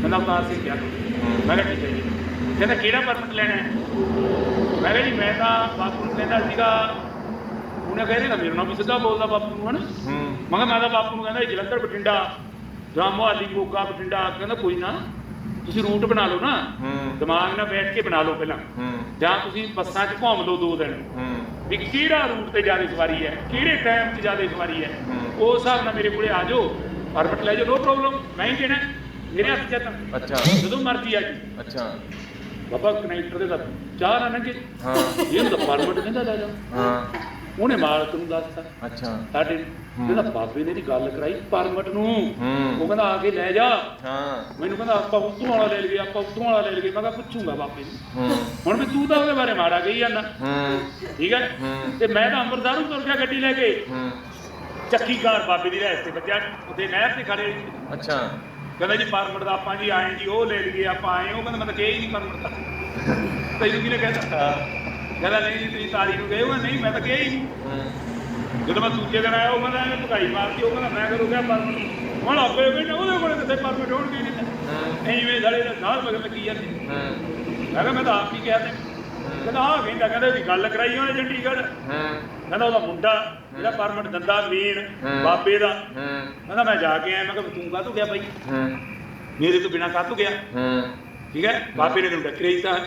ਕਹਿੰਦਾ ਅਵਤਾਰ ਸਿੰਘ ਕਿਹਾ ਮੈਂ ਕਿਹਾ ਠੀਕ ਹੈ ਜੀ। ਕਹਿੰਦਾ ਕਿਹੜਾ ਪਰਮਿਟ ਲੈਣਾ ਹੈ? ਮੈਂ ਕਿਹਾ ਜੀ ਮੈਂ ਤਾਂ ਬਾਪੂ ਨੂੰ ਕਹਿੰਦਾ ਸੀਗਾ ਉਹਨੇ ਕਹਿੰਦਾ ਮੇਰੇ ਨਾਲ ਵੀ ਸਿੱਧਾ ਬੋਲਦਾ ਬਾਪੂ ਨੂੰ ਹਨਾ? ਹੂੰ। ਮੈਂ ਕਿਹਾ ਮੈਂ ਤਾਂ ਬਾਪੂ ਨੂੰ ਕਹਿੰਦਾ ਜਲੰਧਰ ਬਠਿੰਡਾ ਜਾਂ ਮੁਹਾਲੀ ਮੋਗਾ ਬਠਿੰਡਾ ਕਹਿੰਦਾ ਕੋਈ ਨਾ ਤੁਸੀਂ ਰੂਟ ਬਣਾ ਲਓ ਨਾ ਹੂੰ। ਦਿਮਾਗ ਨਾਲ ਬੈਠ ਕੇ ਬਣਾ ਲਓ ਪਹਿਲਾਂ। ਹੂੰ। ਜਾਂ ਤੁਸੀਂ ਬੱਸਾਂ 'ਚ ਘੁੰਮ ਲਓ ਦੋ ਦਿਨ। ਹੂੰ। ਵੀ ਕਿਹੜਾ ਰੂਟ ਤੇ ਜ਼ਿਆਦਾ ਸਵਾਰੀ ਹੈ ਕਿਹੜੇ ਟਾਈਮ 'ਚ ਜ਼ਿਆਦਾ ਸਵਾਰੀ ਹੈ? ਹੂੰ। ਉਸ ਹਿਸਾਬ ਨਾਲ ਮੇਰੇ ਕੋਲੇ ਆ ਜਾਓ ਪਰਮਿਟ ਲੈ ਜਾਓ ਨੋ ਪ੍ਰੋਬਲਮ ਮੈਂ ਹੀ ਦੇਣਾ ਹੈ। ਮੇਰੇ ਹੱਥ 'ਚ ਹੈ ਤਾਂ। ਅੱਛਾ। ਜਦੋਂ ਮਰਜ਼ੀ ਆ ਜੀ ਅੱਛਾ। ਬਾਬਾ ਕਨੈਕਟਰ ਦੇ ਤਾਂ ਚਾਹ ਨਾ ਲੰਘੇ ਹਾਂ। ਇਹਨੂੰ ਤਾਂ ਪਰਮਿਟ ਕਹਿੰਦਾ ਲੈ ਜਾ। ਹਾਂ। ਉਹਨੇ ਮਾਲਕ ਨੂੰ ਦੱਸਤਾ। ਅੱਛਾ। ਸਾਡੇ ਕਹਿੰਦਾ ਬਾਬੇ ਨੇ ਦੀ ਗੱਲ ਕਰਾਈ ਪਰਮਿਟ ਨੂੰ। ਉਹ ਕਹਿੰਦਾ ਆ ਕੇ ਲੈ ਜਾ। ਹਾਂ। ਮੈਨੂੰ ਕਹਿੰਦਾ ਆਪਾਂ ਉਤੋਂ ਵਾਲਾ ਲੈ ਲਈਏ ਆਪਾਂ ਉਤੋਂ ਵਾਲਾ ਲੈ ਲਈਏ। ਮੈਂ ਕਿਹਾ ਪੁੱਛੂੰਗਾ ਬਾਬੇ ਨੂੰ। ਹੁਣ ਵੀ ਤੂੰ ਤਾਂ ਉਹਦੇ ਬਾਰੇ ਮਾੜਾ ਕਹੀ ਜਾਂਦਾ। ਹੂੰ। ਠੀਕ ਹੈ। ਤੇ ਮੈਂ ਤਾਂ ਅੰਮ੍ਰਿਤਸਰੋਂ ਤੁਰ ਗਿਆ ਗੱਡੀ ਲੈ ਕੇ। ਚੱਕੀ ਕਾਰ ਬਾਬੇ ਦੀ ਰਹਿਸ ਤੇ ਬੱਜਾ ਉੱਥੇ ਨਹਿਰ ਤੇ ਖੜੇ ਅੱਛਾ। ਕਹਿੰਦਾ ਜੀ ਪਰਮਿਟ ਦਾ ਆਪਾਂ ਜੀ ਆਏ ਜੀ ਉਹ ਲੈ ਲਈਏ ਆਪਾਂ ਆਏ ਉਹ ਕਹਿੰਦਾ ਮੈਂ ਤਾਂ ਕਿਹਾ ਹੀ ਨਹੀਂ ਪਰਮਿਟ ਦਾ ਤੈਨੂੰ ਕਿਹਨੇ ਕਹਿੰਦਾ ਕਹਿੰਦਾ ਨਹੀਂ ਜੀ ਤੁਸੀਂ ਤਾਰੀ ਨੂੰ ਗਏ ਹੋ ਨਹੀਂ ਮੈਂ ਤਾਂ ਕਿਹਾ ਹੀ ਨਹੀਂ। ਜਦੋਂ ਮੈਂ ਦੂਜੇ ਦਿਨ ਆਇਆ ਉਹ ਕਹਿੰਦਾ ਇਹਨੇ ਭਗਾਈ ਮਾਰਤੀ ਉਹ ਕਹਿੰਦਾ ਮੈਂ ਕਰੂੰ ਕਿਆ ਪਰਮਿਟ ਹੁਣ ਆਪੇ ਕਹਿੰਦੇ ਉਹਦੇ ਕੋਲ ਕਿੱਥੇ ਪਰਮਿਟ ਹੋਣਗੇ ਨਹੀਂ ਐਵੇਂ ਸਾਲੇ ਦਾ ਨਾਲ ਮਗਰ ਲੱਗੀ ਜਾਂਦੇ। ਹੂੰ। ਮੈਂ ਕਿਹਾ ਮੈਂ ਤਾਂ ਆਪ ਹੀ ਕਿਹਾ ਤੇ। ਕਹਿੰਦਾ ਆਹ ਕਹਿੰਦਾ ਕਹਿੰਦਾ ਵੀ ਗੱਲ ਕਰਾਈ ਉਹਨੇ ਚੰਡੀਗੜ੍ਹ। ਹੂੰ। ਕਹਿੰਦਾ ਉਹਦਾ ਮੁੰਡਾ ਜਿਹੜਾ ਪਰਮਿਟ ਦੰਦਾ ਮੇਨ। ਬਾਬੇ ਦਾ। ਹੂੰ। ਕਹਿੰਦਾ ਮੈਂ ਜਾ ਕੇ ਆਇਆ ਮੈਂ ਕਿਹਾ ਤੂੰ ਕਾਹਤੋਂ ਗਿਆ ਬਾਈ? ਹੂੰ। ਮੇਰੇ ਤੋਂ ਬਿਨਾ ਕਾਹਤੋਂ ਗਿਆ? ਹੂੰ। ਠੀਕ ਹੈ? ਬਾਬੇ ਨੇ ਤੈਨੂੰ ਡੱਕਰਿਆ ਹੀ ਤਾਂ।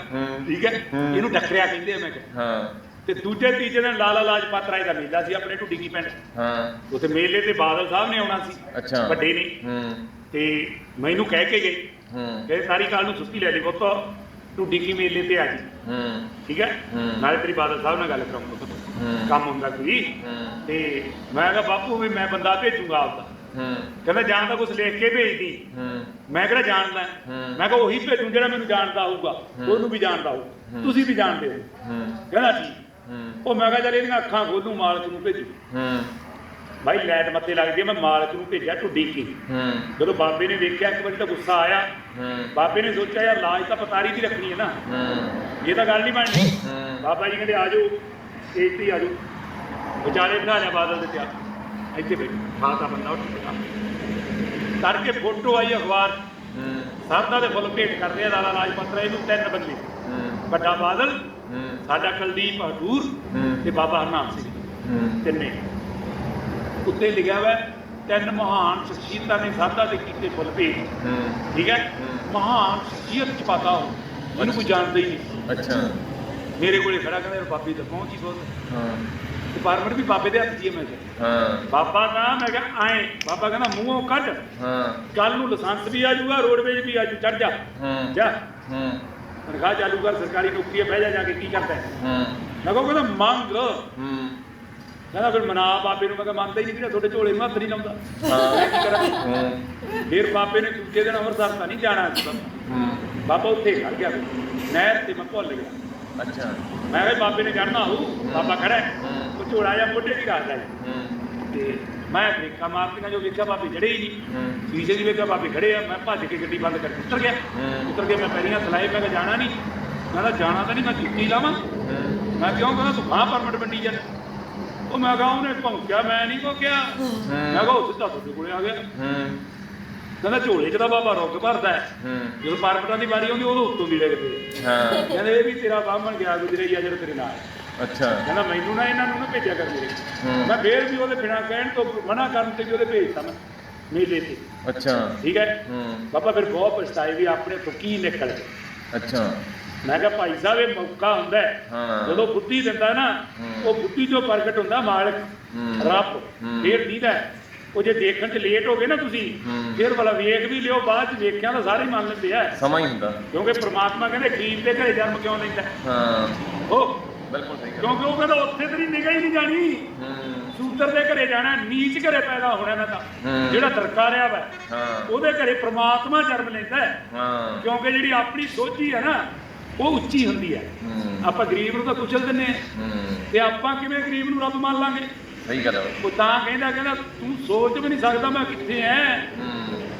ਠੀਕ ਹੈ। ਇਹਨੂੰ ਡੱਕਰਿਆ ਕਹਿੰਦੇ ਆ ਮੈਂ। ਕਿਹਾ ਹਾਂ। ਤੇ ਦੂਜੇ ਤੀਜੇ ਦਿਨ ਲਾਲਾ ਲਾਜਪਤ ਰਾਏ ਦਾ ਮੇਲਾ ਸੀ ਆਪਣੇ ਢੁੱਡੀ ਕੀ ਪਿੰਡ। ਹਾਂ। ਉੱਥੇ ਮੇਲੇ ਤੇ ਬਾਦਲ ਸਾਹਿਬ ਨੇ ਆਉਣਾ ਸੀ। ਅੱਛਾ। ਵੱਡੇ ਨੇ। ਹੂੰ। ਤੇ ਮੈਨੂੰ ਕਹਿ ਕੇ ਗਏ। ਹੂੰ। ਸਾਰੀ ਕਾਲ ਨੂੰ ਸੁੱਤੀ ਲੈ ਲਈ ਪੁੱਤ ਢੁੱਡੀ ਕੀ ਮੇਲੇ ਤੇ ਆ ਜੀ। ਹੂੰ। ਠੀਕ ਹੈ। ਨਾਲੇ ਤੇਰੀ ਬਾਦਲ ਸਾਹਿਬ ਨਾਲ ਗੱਲ ਪੁੱਤ। ਹੂੰ। ਕੰਮ ਹੁੰਦਾ ਕੋਈ। ਤੇ ਮੈਂ ਕਿਹਾ ਬਾਪੂ ਵੀ ਮੈਂ ਬੰਦਾ ਭੇਜੂਗਾ ਆਪਦਾ। ਹੂੰ। ਕਹਿੰਦਾ ਜਾਂ ਤਾਂ ਕੁਝ ਲਿਖ ਕੇ ਭੇਜਦੀ ਹੂੰ। ਮੈਂ ਕਿਹੜਾ ਜਾਣਦਾ। ਮੈਂ ਕਿਹਾ ਉਹੀ ਭੇਜੂ ਜਿਹੜਾ ਮੈਨੂੰ ਜਾਣਦਾ ਹੋਊਗਾ। ਉਹਨੂੰ ਵੀ ਜਾਣਦਾ ਹੋਊ। ਤੁਸੀਂ ਵੀ ਜਾਣਦੇ ਹੋ। ਕਹਿੰਦਾ ਠੀਕ ਉਹ ਮੈਂ ਕਿਹਾ ਚੱਲ ਇਹਦੀਆਂ ਅੱਖਾਂ ਖੋਲੂ ਮਾਲਕ ਨੂੰ ਭੇਜੂ। ਹੂੰ। ਭਾਈ ਲਾਈਟ ਮੱਥੇ ਲੱਗਦੀ ਮੈਂ ਮਾਲਕ ਨੂੰ ਭੇਜਿਆ ਢੁੱਡੀ ਕੀ ਜਦੋਂ ਬਾਬੇ ਨੇ ਵੇਖਿਆ ਇੱਕ ਵਾਰੀ ਤਾਂ ਗੁੱਸਾ ਆਇਆ। ਬਾਬੇ ਨੇ ਸੋਚਿਆ ਯਾਰ ਲਾਜ ਤਾਂ ਪਤਾਰੀ ਦੀ ਰੱਖਣੀ ਹੈ ਨਾ। ਇਹ ਤਾਂ ਗੱਲ ਨਹੀਂ ਬਣਨੀ ਬਾਬਾ ਜੀ ਕਹਿੰਦੇ ਆ ਜਾਓ ਸਟੇਜ ਤੇ ਹੀ ਆ ਜਾਓ। ਵਿਚਾਲੇ ਬਿਠਾ ਲਿਆ ਬਾਦਲ ਦੇ ਪਿਆ। ਇੱਥੇ ਬੈਠ ਖਾਤਾ ਬੰਦਾ ਉੱਠ ਪਿਆ ਕਰਕੇ ਫੋਟੋ ਆਈ ਅਖਬਾਰ ਸਰਦਾ ਦੇ ਫੁੱਲ ਭੇਟ ਕਰਦੇ ਆ ਲਾਲਾ ਲਾਜਪਤ ਰਾਏ ਨੂੰ ਤਿੰਨ ਬੰਦੇ। ਵੱਡਾ ਬਾਦਲ ਸਾਡਾ ਕੁਲਦੀਪ ਹਟੂਰ ਤੇ ਬਾਬਾ ਹਰਨਾਮ ਸਿੰਘ। ਤਿੰਨੇ। ਉੱਤੇ ਲਿਖਿਆ ਹੋਇਆ ਤਿੰਨ ਮਹਾਨ ਸ਼ਖਸੀਅਤਾਂ ਨੇ ਸਾਧਾ ਦੇ ਕੀਤੇ ਫੁੱਲ ਭੇਟ। ਠੀਕ ਹੈ। ਮਹਾਨ ਸ਼ਖਸੀਅਤ ਚ ਪਾਤਾ ਹੋ ਮੈਨੂੰ ਕੋਈ ਜਾਣਦਾ ਹੀ ਨਹੀਂ। ਅੱਛਾ। ਮੇਰੇ ਕੋਲੇ ਖੜਾ ਕਹਿੰਦਾ ਬਾਬੇ ਤਾਂ ਪਹੁੰਚ ਹੀ ਬਹੁਤ ਹਾਂ। ਤੇ ਪਰਮਿਟ ਵੀ ਬਾਬੇ ਦੇ ਹੱਥ 'ਚ ਹੀ ਹੈ ਮੈਂ ਕਿਹਾ। ਹਾਂ। ਬਾਬਾ ਦਾ ਮੈਂ ਕਿਹਾ ਆਏ ਬਾਬਾ ਕਹਿੰਦਾ ਮੂੰਹੋਂ ਕੱਢ। ਹਾਂ। ਕੱਲ ਨੂੰ ਲਾਇਸੈਂਸ ਵੀ ਆ ਜਾਊਗਾ ਰੋਡਵੇਜ ਵੀ ਆ ਜੂ ਚੜ ਜਾ। ਹੂੰ। ਜਾ। ਹੂੰ। ਤਨਖਾਹ ਚਾਲੂ ਕਰ ਸਰਕਾਰੀ ਨੌਕਰੀ ਹੈ, ਬਹਿ ਜਾ ਜਾ ਕੇ ਕੀ ਕਰਦਾ ਹੈ। ਹੂੰ। ਕਿਹਾ ਕਹਿੰਦਾ ਮੰਗ। ਹੂੰ। ਕਹਿੰਦਾ ਫਿਰ ਮਨਾ ਬਾਬੇ ਨੂੰ ਮੈਂ ਕਿਹਾ ਮੰਨਦਾ ਹੀ ਨਹੀਂ ਵੀਰੇ ਤੁਹਾਡੇ ਝੋਲੇ ਨੂੰ ਹੱਥ ਨਹੀਂ ਲਾਉਂਦਾ। ਹਾਂ। ਮੈਂ ਕੀ ਕਰਾਂ? ਹੂੰ। ਫਿਰ ਬਾਬੇ ਨੇ ਦੂਜੇ ਦਿਨ ਅੰਮ੍ਰਿਤਸਰ ਤਾਂ ਨਹੀਂ ਜਾਣਾ ਸੀ ਬਾਬਾ। ਹੂੰ। ਬਾਬਾ ਉੱਥੇ ਖੜ ਗਿਆ ਨਹਿਰ ਤੇ ਮੈਂ ਭੁੱਲ ਗਿਆ। ਅੱਛਾ। ਮੈਂ ਕਿਹਾ ਬਾਬੇ ਨੇ ਚੜਨਾ ਹੋਊ ਬਾਬਾ ਖੜਾ ਹੈ। ਹੂੰ। ਉਹ ਝੋਲਾ ਜਾਂ ਮੋਢੇ ਦੀ ਰੱਖਦਾ ਹੈ। ਹੂੰ ਤੇ ਮੈਂ ਬ੍ਰੇਕਾਂ ਮਾਰਤੀਆਂ ਜੋ ਵੇਖਿਆ ਬਾਬੇ ਜੜੇ ਹੀ ਨਹੀਂ। ਸ਼ੀਸ਼ੇ ਦੀ ਵੇਖਿਆ ਬਾਬੇ ਖੜੇ ਆ। ਮੈਂ ਭੱਜ ਕੇ ਗੱਡੀ ਬੰਦ ਕਰਕੇ ਉੱਤਰ ਗਿਆ। ਉੱਤਰ ਕੇ ਮੈਂ ਪੈਰੀਆਂ ਸਲਾਏ ਮੈਂ ਜਾਣਾ ਨਹੀਂ। ਮੈਂ ਕਿਹਾ ਜਾਣਾ ਤਾਂ ਨਹੀਂ ਮੈਂ ਜੁੱਤੀ ਲਾਵਾਂ। ਮੈਂ ਕਿਉਂ ਕਹਿੰਦਾ ਤੂੰ ਹਾਂ ਪਰਮਿਟ ਵੰਡੀ ਜਾਂਦਾ ਉਹ ਮੈਂ ਕਿਹਾ ਉਹਨੇ ਭੌਂਕਿਆ ਮੈਂ ਨਹੀਂ ਕਿਹਾ ਮੈਂ ਕਿਹਾ ਉਹ ਸਿੱਧਾ ਤੁਹਾਡੇ ਕੋਲੇ ਆ ਗਿਆ। ਕਹਿੰਦਾ ਝੋਲੇ 'ਚ ਤਾਂ ਬਾਬਾ ਰੁੱਗ ਭਰਦਾ ਜਦੋਂ ਪਰਮਿਟਾਂ ਦੀ ਵਾਰੀ ਆਉਂਦੀ ਉਦੋਂ ਉੱਤੋਂ ਦੀ ਲੱਗਦੇ ਹਾਂ। ਕਹਿੰਦੇ ਇਹ ਵੀ ਤੇਰਾ ਬਾਹਮਣ ਗਿਆ ਗੁਜਰੇ ਆ ਜਿਹੜਾ ਤੇਰੇ ਨਾਲ ਅੱਛਾ ਕਹਿੰਦਾ ਮੈਨੂੰ ਨਾ ਇਹਨਾਂ ਨੂੰ ਨਾ ਭੇਜਿਆ ਕਰ ਮੇਰੇ ਹੂੰ। ਮੈਂ ਫੇਰ ਵੀ ਉਹਦੇ ਬਿਨਾਂ ਕਹਿਣ ਤੋਂ ਮਨਾ ਕਰਨ ਤੇ ਵੀ ਉਹਦੇ ਭੇਜਤਾ ਮੈਂ ਮੇਲੇ ਤੇ ਅੱਛਾ ਠੀਕ ਹੈ ਹੂੰ ਬਾਬਾ ਫਿਰ ਬਹੁਤ ਪਛਤਾਏ ਵੀ ਆਪਣੇ ਤੋਂ ਕੀ ਨਿਕਲ ਗਿਆ ਅੱਛਾ ਮੈਂ ਕਿਹਾ ਭਾਈ ਸਾਹਿਬ ਇਹ ਮੌਕਾ ਹੁੰਦਾ ਹੈ ਹਾਂ। ਜਦੋਂ ਬੁੱਧੀ ਦਿੰਦਾ ਨਾ ਹੂੰ। ਉਹ ਬੁੱਧੀ ਜੋ ਪ੍ਰਗਟ ਹੁੰਦਾ ਮਾਲਕ ਹੂੰ। ਰੱਬ ਹੂੰ। ਫੇਰ ਦੀਦਾ ਹੈ। ਉਹ ਜੇ ਦੇਖਣ 'ਚ ਲੇਟ ਹੋ ਗਏ ਨਾ ਤੁਸੀਂ ਹੂੰ। ਫੇਰ ਵਾਲਾ ਵੇਖ ਵੀ ਲਿਓ ਬਾਅਦ 'ਚ ਵੇਖਿਆ ਤਾਂ ਸਾਰੇ ਹੀ ਮੰਨ ਲੈਂਦੇ ਆ ਸਮਾਂ ਹੀ ਹੁੰਦਾ ਕਿਉਂਕਿ ਪ੍ਰਮਾਤਮਾ ਕਹਿੰਦੇ ਗਰੀਬ ਦੇ ਘਰੇ ਜਨਮ ਕਿਉਂ ਲੈਂਦਾ ਹਾਂ ਉਹ ਬਿਲਕੁਲ ਸਹੀ ਗੱਲ ਕਿਉਂਕਿ ਉਹ ਕਹਿੰਦਾ ਉੱਥੇ ਤੇਰੀ ਨਿਗਾਹ ਹੀ ਨਹੀਂ ਜਾਣੀ। ਹੂੰ। ਸੂਤਰ ਦੇ ਘਰੇ ਜਾਣਾ ਨੀਚ ਘਰੇ ਪੈਦਾ ਹੋਣਾ ਨਾ ਤਾਂ। ਜਿਹੜਾ ਦਰਕਾ ਰਿਹਾ ਵਾ ਉਹਦੇ ਘਰੇ ਪ੍ਰਮਾਤਮਾ ਜਨਮ ਲੈਂਦਾ ਹੈ। ਕਿਉਂਕਿ ਜਿਹੜੀ ਆਪਣੀ ਸੋਝੀ ਹੈ ਨਾ ਉਹ ਉੱਚੀ ਹੁੰਦੀ ਹੈ। ਆਪਾਂ ਗਰੀਬ ਨੂੰ ਤਾਂ ਕੁਚਲ ਦਿੰਨੇ ਆ ਤੇ ਆਪਾਂ ਕਿਵੇਂ ਗਰੀਬ ਨੂੰ ਰੱਬ ਮੰਨ ਲਾਂਗੇ? ਸਹੀ ਗੱਲ ਹੈ। ਉਹ ਤਾਂ ਕਹਿੰਦਾ ਕਹਿੰਦਾ ਤੂੰ ਸੋਚ ਵੀ ਨਹੀਂ ਸਕਦਾ ਮੈਂ ਕਿੱਥੇ ਐ।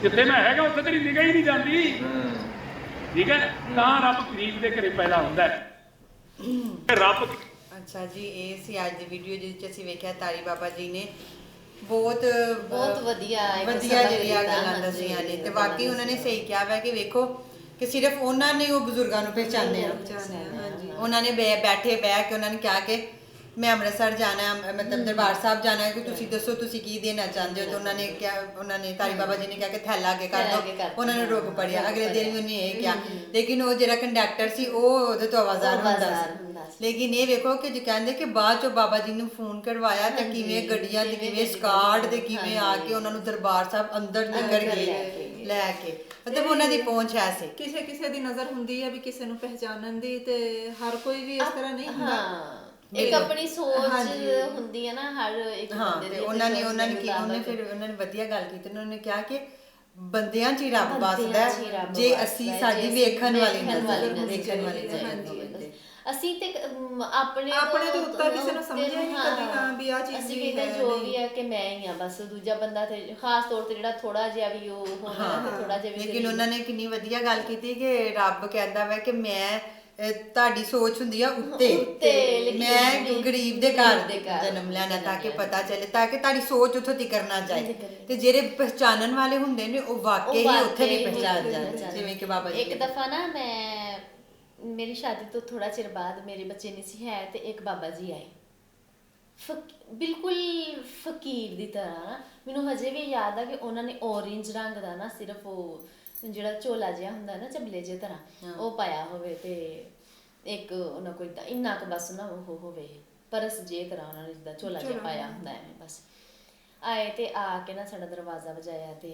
ਜਿੱਥੇ ਮੈਂ ਹੈਗਾ ਉੱਥੇ ਤੇਰੀ ਨਿਗਾਹ ਹੀ ਨਹੀਂ ਜਾਂਦੀ। ਠੀਕ ਹੈ? ਤਾਂ ਰੱਬ ਗਰੀਬ ਦੇ ਘਰੇ ਪੈਦਾ ਹੁੰਦਾ ਹੈ। ਰੱਬ ਅੱਛਾ ਜੀ ਇਹ ਸੀ ਅੱਜ ਦੀ ਵੀਡੀਓ ਜਿਹਦੇ ਵਿੱਚ ਅਸੀਂ ਵੇਖਿਆ ਤਾਰੀ ਬਾਬਾ ਜੀ ਨੇ ਬਹੁਤ ਬਹੁਤ ਵਧੀਆ ਇੱਕ ਵਧੀਆ ਜਿਹੜੀਆਂ ਗੱਲਾਂ ਦੱਸੀਆਂ ਨੇ ਤੇ ਵਾਕਈ ਉਹਨਾਂ ਨੇ ਸਹੀ ਕਿਹਾ ਵਾ ਕਿ ਵੇਖੋ ਕਿ ਸਿਰਫ ਉਹਨਾਂ ਨੇ ਉਹ ਬਜ਼ੁਰਗਾਂ ਨੂੰ ਪਹਿਚਾਨਿਆ ਹਾਂਜੀ ਉਹਨਾਂ ਨੇ ਬੈ- ਬੈਠੇ ਬਹਿ ਕੇ ਉਹਨਾਂ ਨੇ ਕਿਹਾ ਕਿ ਮੈਂ ਅੰਮ੍ਰਿਤਸਰ ਜਾਣਾ ਹੈ। ਮਤਲਬ ਦਰਬਾਰ ਸਾਹਿਬ ਜਾਣਾ ਹੈ ਕਿ ਤੁਸੀਂ ਦੱਸੋ ਤੁਸੀਂ ਕੀ ਦੇਣਾ ਚਾਹੁੰਦੇ ਹੋ? ਤੇ ਉਹਨਾਂ ਨੇ ਕਿਹਾ ਉਹਨਾਂ ਨੇ ਤਾਰੀ ਬਾਬਾ ਜੀ ਨੇ ਕਿਹਾ ਕਿ ਥੈਲਾ ਅੱਗੇ ਕਰ ਥੈਲਾ ਅੱਗੇ ਦਿਓ ਕਰ ਦਿਓ। ਉਹਨਾਂ ਨੂੰ ਰੁਕ ਪੜਿਆ ਅਗਲੇ ਦਿਨ। ਵੀ ਉਹਨੇ ਇਹ ਕਿਹਾ। ਲੇਕਿਨ ਉਹ ਜਿਹੜਾ ਕੰਡਕਟਰ ਸੀ ਉਹ ਉਹਦੇ ਤੋਂ ਆਵਾਜ਼ਾਰ ਉਹ ਹੁੰਦਾ ਆਵਾਜ਼ਾਰ ਹੁੰਦਾ ਸੀ। ਸੀ। ਲੇਕਿਨ ਇਹ ਵੇਖੋ ਕਿ ਜੇ ਕਹਿੰਦੇ ਕਿ ਬਾਅਦ ਚੋਂ ਬਾਬਾ ਜੀ ਨੂੰ ਫੋਨ ਕਰਵਾਇਆ ਤੇ ਕਿਵੇਂ ਗੱਡੀਆਂ ਤੇ ਕਿਵੇਂ ਸਕਾਰਡ ਤੇ ਹਾਂਜੀ। ਕਿਵੇਂ ਆ ਕੇ ਉਹਨਾਂ ਨੂੰ ਦਰਬਾਰ ਸਾਹਿਬ ਅੰਦਰ ਅੰਦਰ ਗਏ ਲੈ ਕੇ। ਲੈ ਕੇ। ਮਤਲਬ ਉਹਨਾਂ ਦੀ ਪਹੁੰਚ ਹੈ ਸੀ। ਕਿਸੇ ਕਿਸੇ ਦੀ ਨਜ਼ਰ ਹੁੰਦੀ ਹੈ ਵੀ ਕਿਸੇ ਨੂੰ ਪਹਿਚਾਨਣ ਦੀ ਤੇ ਹਰ ਕੋਈ ਵੀ ਇਸ ਤਰ੍ਹਾਂ ਨਹੀਂ ਹੁੰਦਾ। ਹਾਂ ਇੱਕ ਆਪਣੀ ਸੋਚ ਹਾਂਜੀ। ਹੁੰਦੀ ਹੈ ਨਾ ਹਰ ਇੱਕ ਹਾਂ ਬੰਦੇ ਤੇ ਦੀ ਉਹਨਾਂ ਨੇ ਉਹਨਾਂ ਨੇ ਕੀ ਉਹਨੇ। ਫਿਰ ਉਹਨਾਂ ਨੇ ਵਧੀਆ ਗੱਲ ਕੀਤੀ ਉਹਨਾਂ ਨੇ ਕਿਹਾ ਕਿ ਬੰਦਿਆਂ 'ਚ ਹੀ ਰੱਬ ਬੰਦਿਆਂ ਵੱਸਦਾ 'ਚ ਹੀ ਹੈ, ਰੱਬ ਜੇ ਵੱਸਦਾ ਅਸੀਂ ਹੈ, ਸਾਡੀ ਜੇ ਅਸੀਂ ਵੇਖਣ ਵਾਲੀ ਵੇਖਣ ਵਾਲੀ ਨਜ਼ਰ ਵੇਖਣ ਵਾਲੀ ਹੋਵੇ, ਨਜ਼ਰ ਹਾਂਜੀ, ਹੋਵੇ। ਅਸੀਂ ਤੇ ਅਮ, ਆਪਣੇ ਆਪਣੇ ਦੇ ਉੱਤੇ ਕਿਸੇ ਨੂੰ ਸਮਝਿਆ ਹੀ ਨਹੀਂ ਕਦੀ, ਹਾਂ, ਵੀ ਆਹ ਚੀਜ਼ ਅਸੀਂ ਵੀ ਕਹਿੰਦੇ ਹੈ, ਜੋ ਨਹੀਂ। ਵੀ ਹੈ ਕਿ ਮੈਂ ਹੀ ਆ ਬਸ ਦੂਜਾ ਬੰਦਾ ਤੇ ਖਾਸ ਤੌਰ ਤੇ ਜਿਹੜਾ ਥੋੜਾ ਜਿਹਾ ਵੀ ਉਹ ਹੋਣਾ ਤੇ ਥੋੜਾ ਜਿਹਾ ਵੀ ਲੇਕਿਨ ਉਹਨਾਂ ਨੇ ਕਿੰਨੀ ਵਧੀਆ ਗੱਲ ਕੀਤੀ ਕਿ ਰੱਬ ਕਹਿੰਦਾ ਵਾ ਕਿ ਮੈਂ ਅਹ, ਤੁਹਾਡੀ ਸੋਚ ਹੁੰਦੀ ਆ ਉੱਤੇ। ਮੈਂ ਗਰੀਬ ਦੇ ਘਰ ਗਰੀਬ ਦੇ ਘਰ। ਜਨਮ ਲੈਣਾ ਤਾਂ ਕਿ ਪਤਾ ਚੱਲੇ ਤਾਂ ਕਿ ਤੁਹਾਡੀ ਸੋਚ ਉੱਥੋਂ ਤੱਕ ਨਾ ਜਾਏ। ਤੀਕਰ। ਤੇ ਜਿਹੜੇ ਪਹਿਚਾਨਣ ਵਾਲੇ ਹੁੰਦੇ ਨੇ ਉਹ ਵਾਕਈ ਹੀ ਉੱਥੇ ਵੀ ਪਹਿਚਾਨ ਜਾਂਦੇ ਜਿਵੇਂ ਕਿ ਬਾਬਾ ਜੀ ਇੱਕ ਨੇ ਦਫਾ ਨਾ ਮੈਂ ਮੇਰੀ ਸ਼ਾਦੀ ਤੋਂ ਥੋੜਾ ਚਿਰ ਬਾਅਦ ਮੇਰੇ ਬੱਚੇ ਨਹੀਂ ਸੀ ਹੈ ਤੇ ਇੱਕ ਬਾਬਾ ਜੀ ਆਏ। ਫਕ- ਬਿਲਕੁਲ ਫਕੀਰ ਦੀ ਤਰ੍ਹਾਂ ਨਾ। ਮੈਨੂੰ ਹਜੇ ਵੀ ਯਾਦ ਆ ਕਿ ਉਹਨਾਂ ਨੇ ਔਰੇਂਜ ਰੰਗ ਦਾ ਨਾ ਸਿਰਫ ਉਹ ਜਿਹੜਾ ਝੋਲਾ ਜਿਹਾ ਹੁੰਦਾ ਨਾ ਚਬਲੇ ਜੇ ਤਰ੍ਹਾਂ ਉਹ ਪਾਇਆ ਹੋਵੇ ਤੇ ਇੱਕ ਉਹਨਾਂ ਕੋਈ ਤਾਂ ਇੰਨਾ ਕੁ ਬਸ ਨਾ ਉਹ ਹੋਵੇ ਪਰਸ ਜੇ ਤਰ੍ਹਾਂ ਉਹਨਾਂ ਨੇ ਜਿੱਦਾਂ ਝੋਲਾ ਜਿਹਾ ਪਾਇਆ ਹੁੰਦਾ ਐਵੇਂ ਬਸ। ਆਏ ਤੇ ਆ ਕੇ ਨਾ ਸਾਡਾ ਦਰਵਾਜ਼ਾ ਵਜਾਇਆ ਤੇ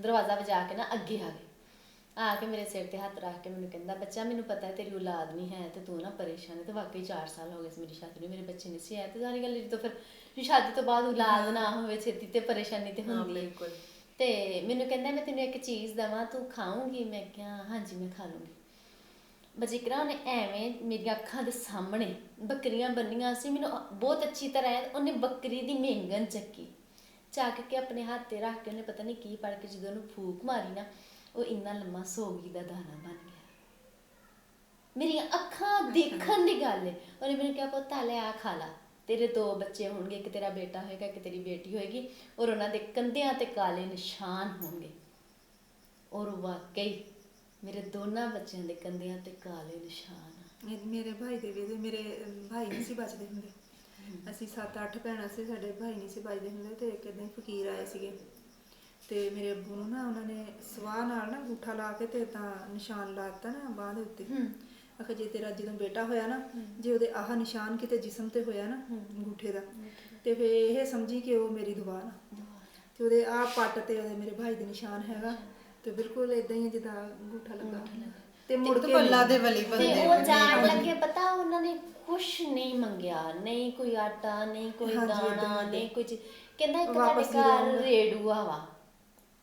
ਦਰਵਾਜ਼ਾ ਵਜਾ ਕੇ ਨਾ ਅੱਗੇ ਆ ਗਏ। ਆ ਕੇ ਮੇਰੇ ਸਿਰ ਤੇ ਹੱਥ ਰੱਖ ਕੇ ਮੈਨੂੰ ਕਹਿੰਦਾ ਬੱਚਾ ਮੈਨੂੰ ਪਤਾ ਹੈ ਤੇਰੀ ਔਲਾਦ ਨਹੀਂ ਹੈ ਤੇ ਤੂੰ ਨਾ ਪਰੇਸ਼ਾਨ ਹੈ ਤੇ ਵਾਕਈ 4 ਸਾਲ ਹੋ ਗਏ ਸੀ ਮੇਰੀ ਸ਼ਾਦੀ ਨੂੰ ਮੇਰੇ ਬੱਚੇ ਨਹੀਂ ਸੀ ਆਏ ਤੇ ਸਾਰੀ ਗੱਲ ਜਦੋਂ ਫਿਰ ਸ਼ਾਦੀ ਤੋਂ ਬਾਅਦ ਔਲਾਦ ਨਾ ਹੋਵੇ ਛੇਤੀ ਤੇ ਪਰੇਸ਼ਾਨੀ ਤੇ ਹੁੰਦੀ ਹੈ ਬਿਲਕੁਲ। ਤੇ ਮੈਨੂੰ ਕਹਿੰਦਾ ਮੈਂ ਤੈਨੂੰ ਇੱਕ ਚੀਜ਼ ਦਵਾਂ, ਤੂੰ ਖਾਊਂਗੀ? ਮੈਂ ਕਿਹਾ, ਹਾਂਜੀ, ਮੈਂ ਖਾ ਲੂੰਗੀ। ਬਜਿਕਰਾ ਉਹਨੇ ਐਵੇਂ ਮੇਰੀਆਂ ਅੱਖਾਂ ਦੇ ਸਾਹਮਣੇ ਬੱਕਰੀਆਂ ਬੰਨੀਆਂ ਸੀ, ਮੈਨੂੰ ਬਹੁਤ ਅੱਛੀ ਤਰ੍ਹਾਂ ਯਾਦ, ਉਹਨੇ ਬੱਕਰੀ ਦੀ ਮੇਂਗਨ ਚੱਕੀ। ਚੱਕ ਕੇ ਆਪਣੇ ਹੱਥ ਤੇ ਰੱਖ ਕੇ ਉਹਨੇ ਪਤਾ ਨਹੀਂ ਕੀ ਪੜ ਕੇ ਜਦੋਂ ਉਹਨੂੰ ਫੂਕ ਮਾਰੀ ਨਾ, ਉਹ ਇੰਨਾ ਲੰਮਾ ਸੋਗੀ ਦਾ ਦਾਣਾ ਬਣ ਗਿਆ। ਮੇਰੀਆਂ ਅੱਖਾਂ ਦੇਖਣ ਦੀ ਗੱਲ ਹੈ ਉਹਨੇ ਮੈਨੂੰ ਕਿਹਾ, ਪੁੱਤ ਲੈ, ਆ ਖਾ ਲਾ। ਤੇਰੇ ਦੋ ਬੱਚੇ ਹੋਣਗੇ ਇੱਕ ਤੇਰਾ ਬੇਟਾ ਹੋਏਗਾ ਇੱਕ ਤੇਰੀ ਬੇਟੀ ਹੋਏਗੀ ਔਰ ਉਹਨਾਂ ਦੇ ਕੰਧਿਆਂ ਤੇ ਕਾਲੇ ਨਿਸ਼ਾਨ ਹੋਣਗੇ। ਔਰ ਵਾਕਈ ਮੇਰੇ ਦੋਨਾਂ ਬੱਚਿਆਂ ਦੇ ਕੰਧਿਆਂ ਤੇ ਕਾਲੇ ਨਿਸ਼ਾਨ ਮੇਰੇ ਭਾਈ ਦੇ ਵੀ ਮੇਰੇ ਭਾਈ ਨਹੀਂ ਸੀ ਬਚਦੇ ਹੁੰਦੇ। ਅਸੀਂ 7-8 ਭੈਣਾਂ ਸੀ ਸਾਡੇ ਭਾਈ ਨਹੀਂ ਸੀ ਬਚਦੇ ਹੁੰਦੇ ਤੇ ਇੱਕ ਦਿਨ ਫਕੀਰ ਆਏ ਸੀਗੇ। ਤੇ ਮੇਰੇ ਅੱਬੂ ਨੂੰ ਨਾ ਉਹਨਾਂ ਨੇ ਸਵਾਹ ਨਾਲ ਨਾ ਅੰਗੂਠਾ ਲਾ ਕੇ ਤੇ ਤਾਂ ਨਿਸ਼ਾਨ ਲਾ ਦਿੱਤਾ ਨਾ ਬਾਹ ਦੇ ਉੱਤੇ। ਆਖੇ ਜੇ ਤੇਰਾ ਜਦੋਂ ਬੇਟਾ ਹੋਇਆ ਨਾ ਜੇ ਉਹਦੇ ਆਹ ਨਿਸ਼ਾਨ ਕਿਤੇ ਜਿਸਮ ਤੇ ਹੋਇਆ ਨਾ ਅੰਗੂਠੇ ਦਾ ਤੇ ਫੇ ਇਹ ਸਮਝੀ ਕਿ ਉਹ ਮੇਰੀ ਦੁਆ ਨਾ। ਤੇ ਉਹਦੇ ਆ ਪੱਟ ਤੇ ਉਹਦੇ ਮੇਰੇ ਭਾਈ ਦੇ ਨਿਸ਼ਾਨ ਹੈਗਾ ਤੇ ਬਿਲਕੁਲ ਇਦਾਂ ਹੀ ਜਿੱਦਾਂ ਅੰਗੂਠਾ ਲੱਗਾ। ਤੇ ਮੁੜ ਕੇ ਬੱਲਾ ਦੇ। ਵਲੀ ਤੇ ਬੰਦੇ ਉਹ ਜਾਣ ਲੱਗੇ ਪਤਾ ਉਹਨਾਂ ਨੇ ਕੁਝ ਨਹੀਂ ਮੰਗਿਆ ਨਹੀਂ ਕੋਈ ਆਟਾ ਨਹੀਂ ਕੋਈ ਦਾਣਾ ਨਹੀਂ ਚੀਜ਼। ਕਹਿੰਦਾ ਇੱਕ ਤੁਹਾਡੇ ਘਰ। ਰੇਡੂਆ ਵਾ।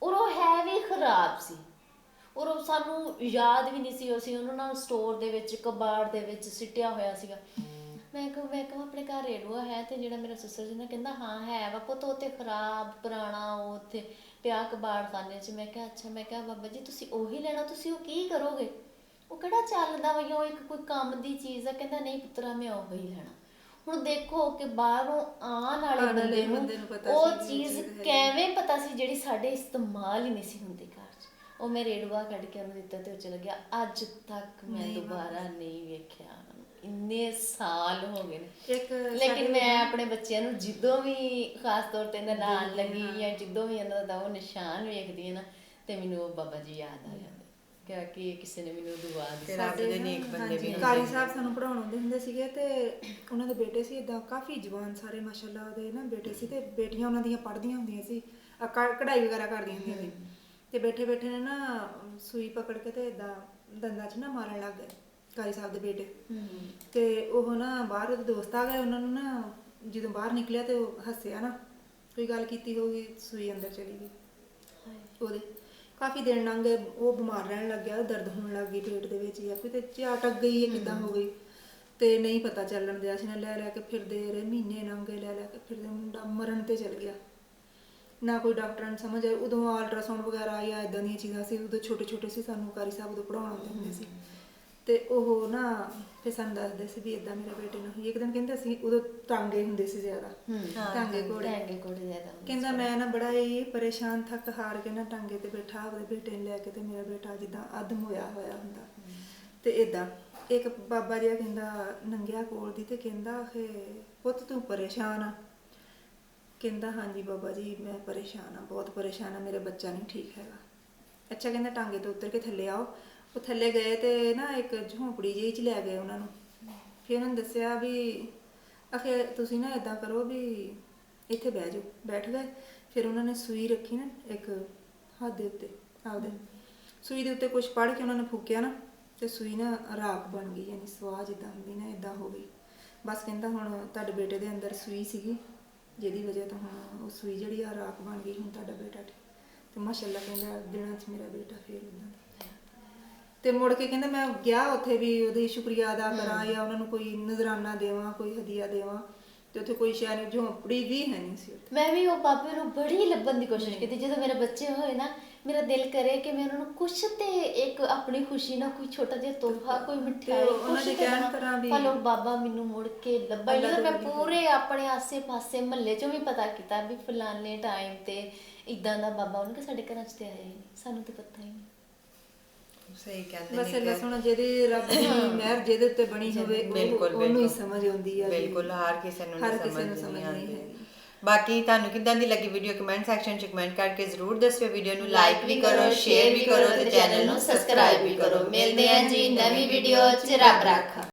ਉਹ ਹੈ ਵੀ ਖਰਾਬ ਸੀ। ਔਰ ਉਹ ਸਾਨੂੰ ਯਾਦ ਵੀ ਨਹੀਂ ਸੀ ਅਸੀਂ ਉਹਨੂੰ ਨਾਲ ਸਟੋਰ ਦੇ ਵਿੱਚ ਕਬਾੜ ਦੇ ਵਿੱਚ ਸਿੱਟਿਆ ਹੋਇਆ ਸੀਗਾ। ਮੈਂ ਕਿਹਾ ਮੈਂ ਕਿਹਾ ਆਪਣੇ ਘਰ ਰੇਡੂਆ ਹੈ ਤੇ ਜਿਹੜਾ ਮੇਰਾ ਸਿਸਟਰ ਜੀ ਨੇ ਕਹਿੰਦਾ ਹਾਂ ਹੈ ਵਾ ਪੁੱਤ ਉਹ ਤੇ ਖਰਾਬ ਪੁਰਾਣਾ ਉਹ ਉੱਥੇ ਪਿਆ ਕਬਾੜ ਖਾਨੇ 'ਚ। ਮੈਂ ਕਿਹਾ ਅੱਛਾ ਮੈਂ ਕਿਹਾ ਬਾਬਾ ਜੀ ਤੁਸੀਂ ਉਹੀ ਲੈਣਾ ਤੁਸੀਂ ਉਹ ਕੀ ਕਰੋਗੇ? ਉਹ ਕਿਹੜਾ ਚੱਲਦਾ ਵਈ ਉਹ ਇੱਕ ਕੋਈ ਕੰਮ ਦੀ ਚੀਜ਼ ਆ ਕਹਿੰਦਾ ਨਹੀਂ ਪੁੱਤਰਾ ਮੈਂ ਉਹ ਹੀ ਲੈਣਾ। ਹੁਣ ਦੇਖੋ ਕਿ ਬਾਹਰੋਂ ਆਉਣ ਵਾਲੇ ਬੰਦੇ ਨੂੰ ਉਹ ਚੀਜ਼। ਕਿਵੇਂ ਪਤਾ ਸੀ ਜਿਹੜੀ ਸਾਡੇ ਇਸਤੇਮਾਲ ਹੀ ਨਹੀਂ ਸੀ ਹੁੰਦੀ ਘਰ 'ਚ। ਉਹ ਮੈਂ ਰੇਡੂਆ ਕੱਢ ਕੇ ਉਹਨੂੰ ਦਿੱਤਾ ਤੇ ਉਹ ਚਲਾ ਗਿਆ। ਅੱਜ ਤੱਕ ਮੈਂ ਦੁਬਾਰਾ ਨਹੀਂ ਵੇਖਿਆ। ਇੰਨੇ ਸਾਲ ਹੋ ਗਏ ਨੇ। ਇੱਕ ਲੇਕਿਨ ਸਾਡੇ ਮੈਂ ਆਪਣੇ ਬੱਚਿਆਂ ਨੂੰ ਜਦੋਂ ਵੀ ਖਾਸ ਤੌਰ ਤੇ ਨਨਾਣ ਲੱਗੀ ਜਾਂ ਜਦੋਂ ਵੀ ਇਹਨਾਂ ਦਾ ਉਹ ਨਿਸ਼ਾਨ ਵੇਖਦੀ ਹੈ ਨਾ ਤੇ ਮੈਨੂੰ ਉਹ ਬਾਬਾ ਜੀ ਯਾਦ ਆ ਜਾਂਦੇ। ਕਿ ਕਿ ਕਿਸੇ ਨੇ ਮੈਨੂੰ ਦੁਆ ਦਿੱਤੀ। ਰੱਬ ਦੇ ਨੇਕ ਬੰਦੇ ਵੀ ਕਾਰੀ ਸਾਹਿਬ ਸਾਨੂੰ ਪੜਾਉਣ ਆਉਂਦੇ ਹੁੰਦੇ ਸੀਗੇ ਤੇ ਉਹਨਾਂ ਦੇ ਬੇਟੇ ਸੀ ਇਦਾਂ ਕਾਫੀ ਜਵਾਨ ਸਾਰੇ ਮਾਸ਼ਾਅੱਲਾ ਉਹਦੇ ਨਾ ਬੇਟੇ ਸੀ ਤੇ ਬੇਟੀਆਂ ਉਹਨਾਂ ਦੀਆਂ ਪੜ੍ਹਦੀਆਂ ਹੁੰਦੀਆਂ ਸੀ। ਕਢਾਈ ਵਗੈਰਾ ਕਰਦੀਆਂ ਹੁੰਦੀਆਂ ਸੀ। ਤੇ ਬੈਠੇ ਬੈਠੇ ਨੇ ਨਾ ਸੂਈ ਪਕੜ ਕੇ ਤੇ ਇਦਾਂ ਦੰਦਾਂ 'ਚ ਨਾ ਮਾਰਨ ਲੱਗ ਗਏ ਕਾਰੀ ਸਾਹਿਬ ਦੇ ਬੇਟੇ। ਤੇ ਉਹ ਨਾ ਬਾਹਰ ਉਹਦੇ ਦੋਸਤ ਆ ਗਏ ਉਹਨਾਂ ਨੂੰ ਨਾ ਜਦੋਂ ਬਾਹਰ ਨਿਕਲਿਆ ਤੇ ਉਹ ਹੱਸਿਆ ਨਾ ਕੋਈ ਗੱਲ ਕੀਤੀ ਹੋਗੀ ਸੂਈ ਅੰਦਰ ਚਲੀ ਗਈ। ਉਹਦੇ ਕਾਫੀ ਦਿਨ ਲੰਘ ਗਏ ਉਹ ਬਿਮਾਰ ਰਹਿਣ ਲੱਗ ਗਿਆ ਦਰਦ ਹੋਣ ਲੱਗ ਗਈ ਪੇਟ ਦੇ ਵਿੱਚ ਜਾਂ ਕਿਤੇ ਝਾਟ ਅਟਕ ਗਈ ਹੈ ਕਿਦਾਂ ਹੋ। ਗਈ। ਤੇ ਨਹੀਂ ਪਤਾ ਚੱਲਣ ਦਿਆ ਸੀ ਨਾ ਲੈ ਲੈ ਕੇ ਫਿਰਦੇ ਰਹੇ ਮਹੀਨੇ ਲੰਘ ਗਏ ਲੈ ਲੈ ਕੇ ਫਿਰਦੇ ਮੁੰਡਾ ਮਰਨ ਤੇ ਚਲ ਗਿਆ। ਨਾ ਕੋਈ ਡਾਕਟਰਾਂ ਨੂੰ ਸਮਝ ਆਈ ਉਦੋਂ ਅਲਟਰਾਸਾਊਂਡ ਵਗੈਰਾ ਜਾਂ ਇਦਾਂ ਦੀਆਂ ਚੀਜ਼ਾਂ ਸੀ ਉਦੋਂ ਛੋਟੇ ਛੋਟੇ ਸੀ ਸਾਨੂੰ ਕਾਰੀ ਸਾਹਿਬ ਉਦੋਂ ਪੜਾਉਣ ਆਉਂਦੇ ਹੁੰਦੇ ਸੀ। ਤੇ ਉਹ ਨਾ ਫਿਰ ਸਾਨੂੰ ਦੱਸਦੇ ਸੀ ਵੀ ਇਦਾਂ ਮੇਰੇ ਬੇਟੇ ਨੂੰ ਹੋਈ ਇੱਕ ਦਿਨ ਕਹਿੰਦੇ ਅਸੀਂ ਉਦੋਂ ਟਾਂਗੇ ਹੁੰਦੇ ਸੀ ਜ਼ਿਆਦਾ। ਟਾਂਗੇ ਕੋੜੇ ਟੈਂਗੇ ਕੋੜੇ ਜ਼ਿਆਦਾ ਹੁੰਦੇ ਕਹਿੰਦਾ ਮੈਂ ਨਾ ਬੜਾ ਹੀ ਪਰੇਸ਼ਾਨ ਥੱਕ ਹਾਰ ਕੇ ਨਾ ਟਾਂਗੇ ਤੇ ਬੈਠਾ ਆਪਣੇ ਬੇਟੇ ਨੂੰ ਲੈ ਕੇ ਤੇ ਮੇਰਾ ਬੇਟਾ ਜਿੱਦਾਂ ਅਦਮ ਹੋਇਆ ਹੋਇਆ ਹੁੰਦਾ। ਤੇ ਇਦਾਂ ਇੱਕ ਬਾਬਾ ਜੀ ਕਹਿੰਦਾ ਨੰਗਿਆ ਕੋਲ ਦੀ ਤੇ ਕਹਿੰਦਾ ਕਿ ਪੁੱਤ ਤੂੰ ਪਰੇਸ਼ਾਨ ਆ। ਕਹਿੰਦਾ, ਹਾਂਜੀ ਬਾਬਾ ਜੀ, ਮੈਂ ਪਰੇਸ਼ਾਨ ਆ ਬਹੁਤ ਪਰੇਸ਼ਾਨ ਆ ਮੇਰਾ ਬੱਚਾ ਨਹੀਂ ਠੀਕ ਹੈਗਾ। ਅੱਛਾ, ਕਹਿੰਦਾ ਟਾਂਗੇ ਤੋਂ ਉਤਰ ਕੇ ਥੱਲੇ ਆਓ। ਉਹ ਥੱਲੇ ਗਏ ਤੇ ਨਾ ਇੱਕ ਝੌਂਪੜੀ ਜਿਹੀ ਚ ਲੈ ਗਏ ਉਹਨਾਂ ਨੂੰ। ਫਿਰ ਉਹਨਾਂ ਨੇ ਦੱਸਿਆ ਵੀ ਅਖੇ ਤੁਸੀਂ ਨਾ ਇਦਾਂ ਕਰੋ ਵੀ ਇੱਥੇ ਬਹਿ ਜਾਓ, ਬੈਠ ਗਏ। ਫਿਰ ਉਹਨਾਂ ਨੇ ਸੂਈ ਰੱਖੀ ਨਾ ਇੱਕ ਹੱਥ ਦੇ ਉੱਤੇ, ਆਪਦੇ। ਸੂਈ ਦੇ ਉੱਤੇ ਕੁਝ ਪੜ ਕੇ ਉਹਨਾਂ ਨੇ ਫੂਕਿਆ ਨਾ, ਤੇ ਸੂਈ ਨਾ ਰਾਖ ਬਣ ਗਈ, ਯਾਨੀ ਸਵਾਹ ਜਿੱਦਾਂ ਹੁੰਦੀ ਨਾ ਇਦਾਂ ਹੋ ਗਈ। ਬਸ ਕਹਿੰਦਾ ਹੁਣ ਤੁਹਾਡੇ ਬੇਟੇ ਦੇ ਅੰਦਰ ਸੂਈ ਸੀਗੀ। ਜਿਹਦੀ ਵਜ੍ਹਾ ਤੋਂ ਹੁਣ ਉਹ ਸੂਈ ਜਿਹੜੀ ਆ ਰਾਖ ਬਣ ਗਈ ਹੁਣ ਤੁਹਾਡਾ ਬੇਟਾ ਠੀਕ। ਤੇ ਮਾਸ਼ਾਅੱਲਾ ਕਹਿੰਦਾ ਦਿਨਾਂ 'ਚ ਮੇਰਾ ਬੇਟਾ ਫੇਰ ਉਦਾਂ ਤੇ ਮੁੜ ਕੇ ਕਹਿੰਦਾ ਮੈਂ ਗਿਆ ਉੱਥੇ ਵੀ ਉਹਦੀ ਸ਼ੁਕਰੀਆ ਅਦਾ ਕਰਾਂ ਜਾਂ ਉਹਨਾਂ ਨੂੰ ਕੋਈ ਨਜ਼ਰਾਨਾ ਦੇਵਾਂ ਕੋਈ ਹਦੀਆ ਦੇਵਾਂ। ਤੇ ਉੱਥੇ ਕੋਈ ਨਹੀਂ ਝੌਂਪੜੀ ਵੀ ਹੈ ਨਹੀਂ ਸੀ ਮੈਂ ਵੀ ਉਹ ਬਾਬੇ ਨੂੰ ਬੜੀ ਲੱਭਣ ਦੀ ਕੋਸ਼ਿਸ਼ ਕੀਤੀ। ਜਦੋਂ ਮੇਰੇ ਬੱਚੇ ਹੋਏ ਨਾ ਮੇਰਾ ਦਿਲ ਕਰੇ ਕਿ ਮੈਂ ਉਹਨਾਂ ਨੂੰ ਕੁਛ ਤੇ ਇੱਕ ਆਪਣੀ ਖੁਸ਼ੀ ਨਾਲ ਕੋਈ ਛੋਟਾ ਜਿਹਾ ਤੋਹਫਾ ਕੋਈ ਮਠਿਆਈ ਉਹਨਾਂ ਕੁਛ ਦੇ ਕਹਿਣ ਵੀ- ਉਹ ਬਾਬਾ ਮੈਨੂੰ ਮੁੜ ਕੇ ਲੱਭਾ ਹੀ ਮੈਂ ਪੂਰੇ ਆਪਣੇ ਆਸੇ-ਪਾਸੇ ਮਹੱਲੇ 'ਚੋਂ ਵੀ ਪਤਾ ਕੀਤਾ ਵੀ ਫਲਾਣੇ ਟਾਈਮ ਤੇ ਇਦਾਂ ਦਾ ਬਾਬਾ ਉਹਨਾਂ ਕੇ ਸਾਡੇ ਘਰਾਂ 'ਚ ਤੇ ਆਇਆ ਹੀ ਸਾਨੂੰ ਤੇ ਪਤਾ ਹੀ ਨਹੀਂ। ਸਹੀ ਕਹਿੰਦੇ ਬਸ ਨੇ ਅੱਲਾ ਕਿ- ਸੋਣਾ ਜਿਹਦੇ ਰੱਬ ਦੀ ਮਿਹਰ ਜਿਹਦੇ ਉੱਤੇ ਬਣੀ ਹੋਵੇ ਉਹਨੂੰ ਹੀ। ਸਮਝ ਆਉਂਦੀ ਆ। ਬਿਲਕੁਲ ਹਰ ਕਿਸੇ ਨੂੰ ਨਹੀਂ ਸਮਝ ਆਉਂਦੀ। ਬਾਕੀ ਤੁਹਾਨੂੰ ਕਿੱਦਾਂ ਦੀ ਲੱਗੀ ਵੀਡੀਓ ਕਮੈਂਟ ਸੈਕਸ਼ਨ 'ਚ ਕਮੈਂਟ ਕਰਕੇ ਜ਼ਰੂਰ ਦੱਸਿਓ। ਵੀਡੀਓ ਨੂੰ ਲਾਈਕ ਵੀ ਕਰੋ ਸ਼ੇਅਰ ਵੀ ਕਰੋ ਤੇ ਚੈਨਲ ਨੂੰ ਸਬਸਕ੍ਰਾਈਬ ਵੀ ਕਰੋ। ਮਿਲਦੇ ਹਾਂ ਜੀ ਨਵੀਂ ਵੀਡੀਓ 'ਚ ਰੱਬ ਰਾਖਾ।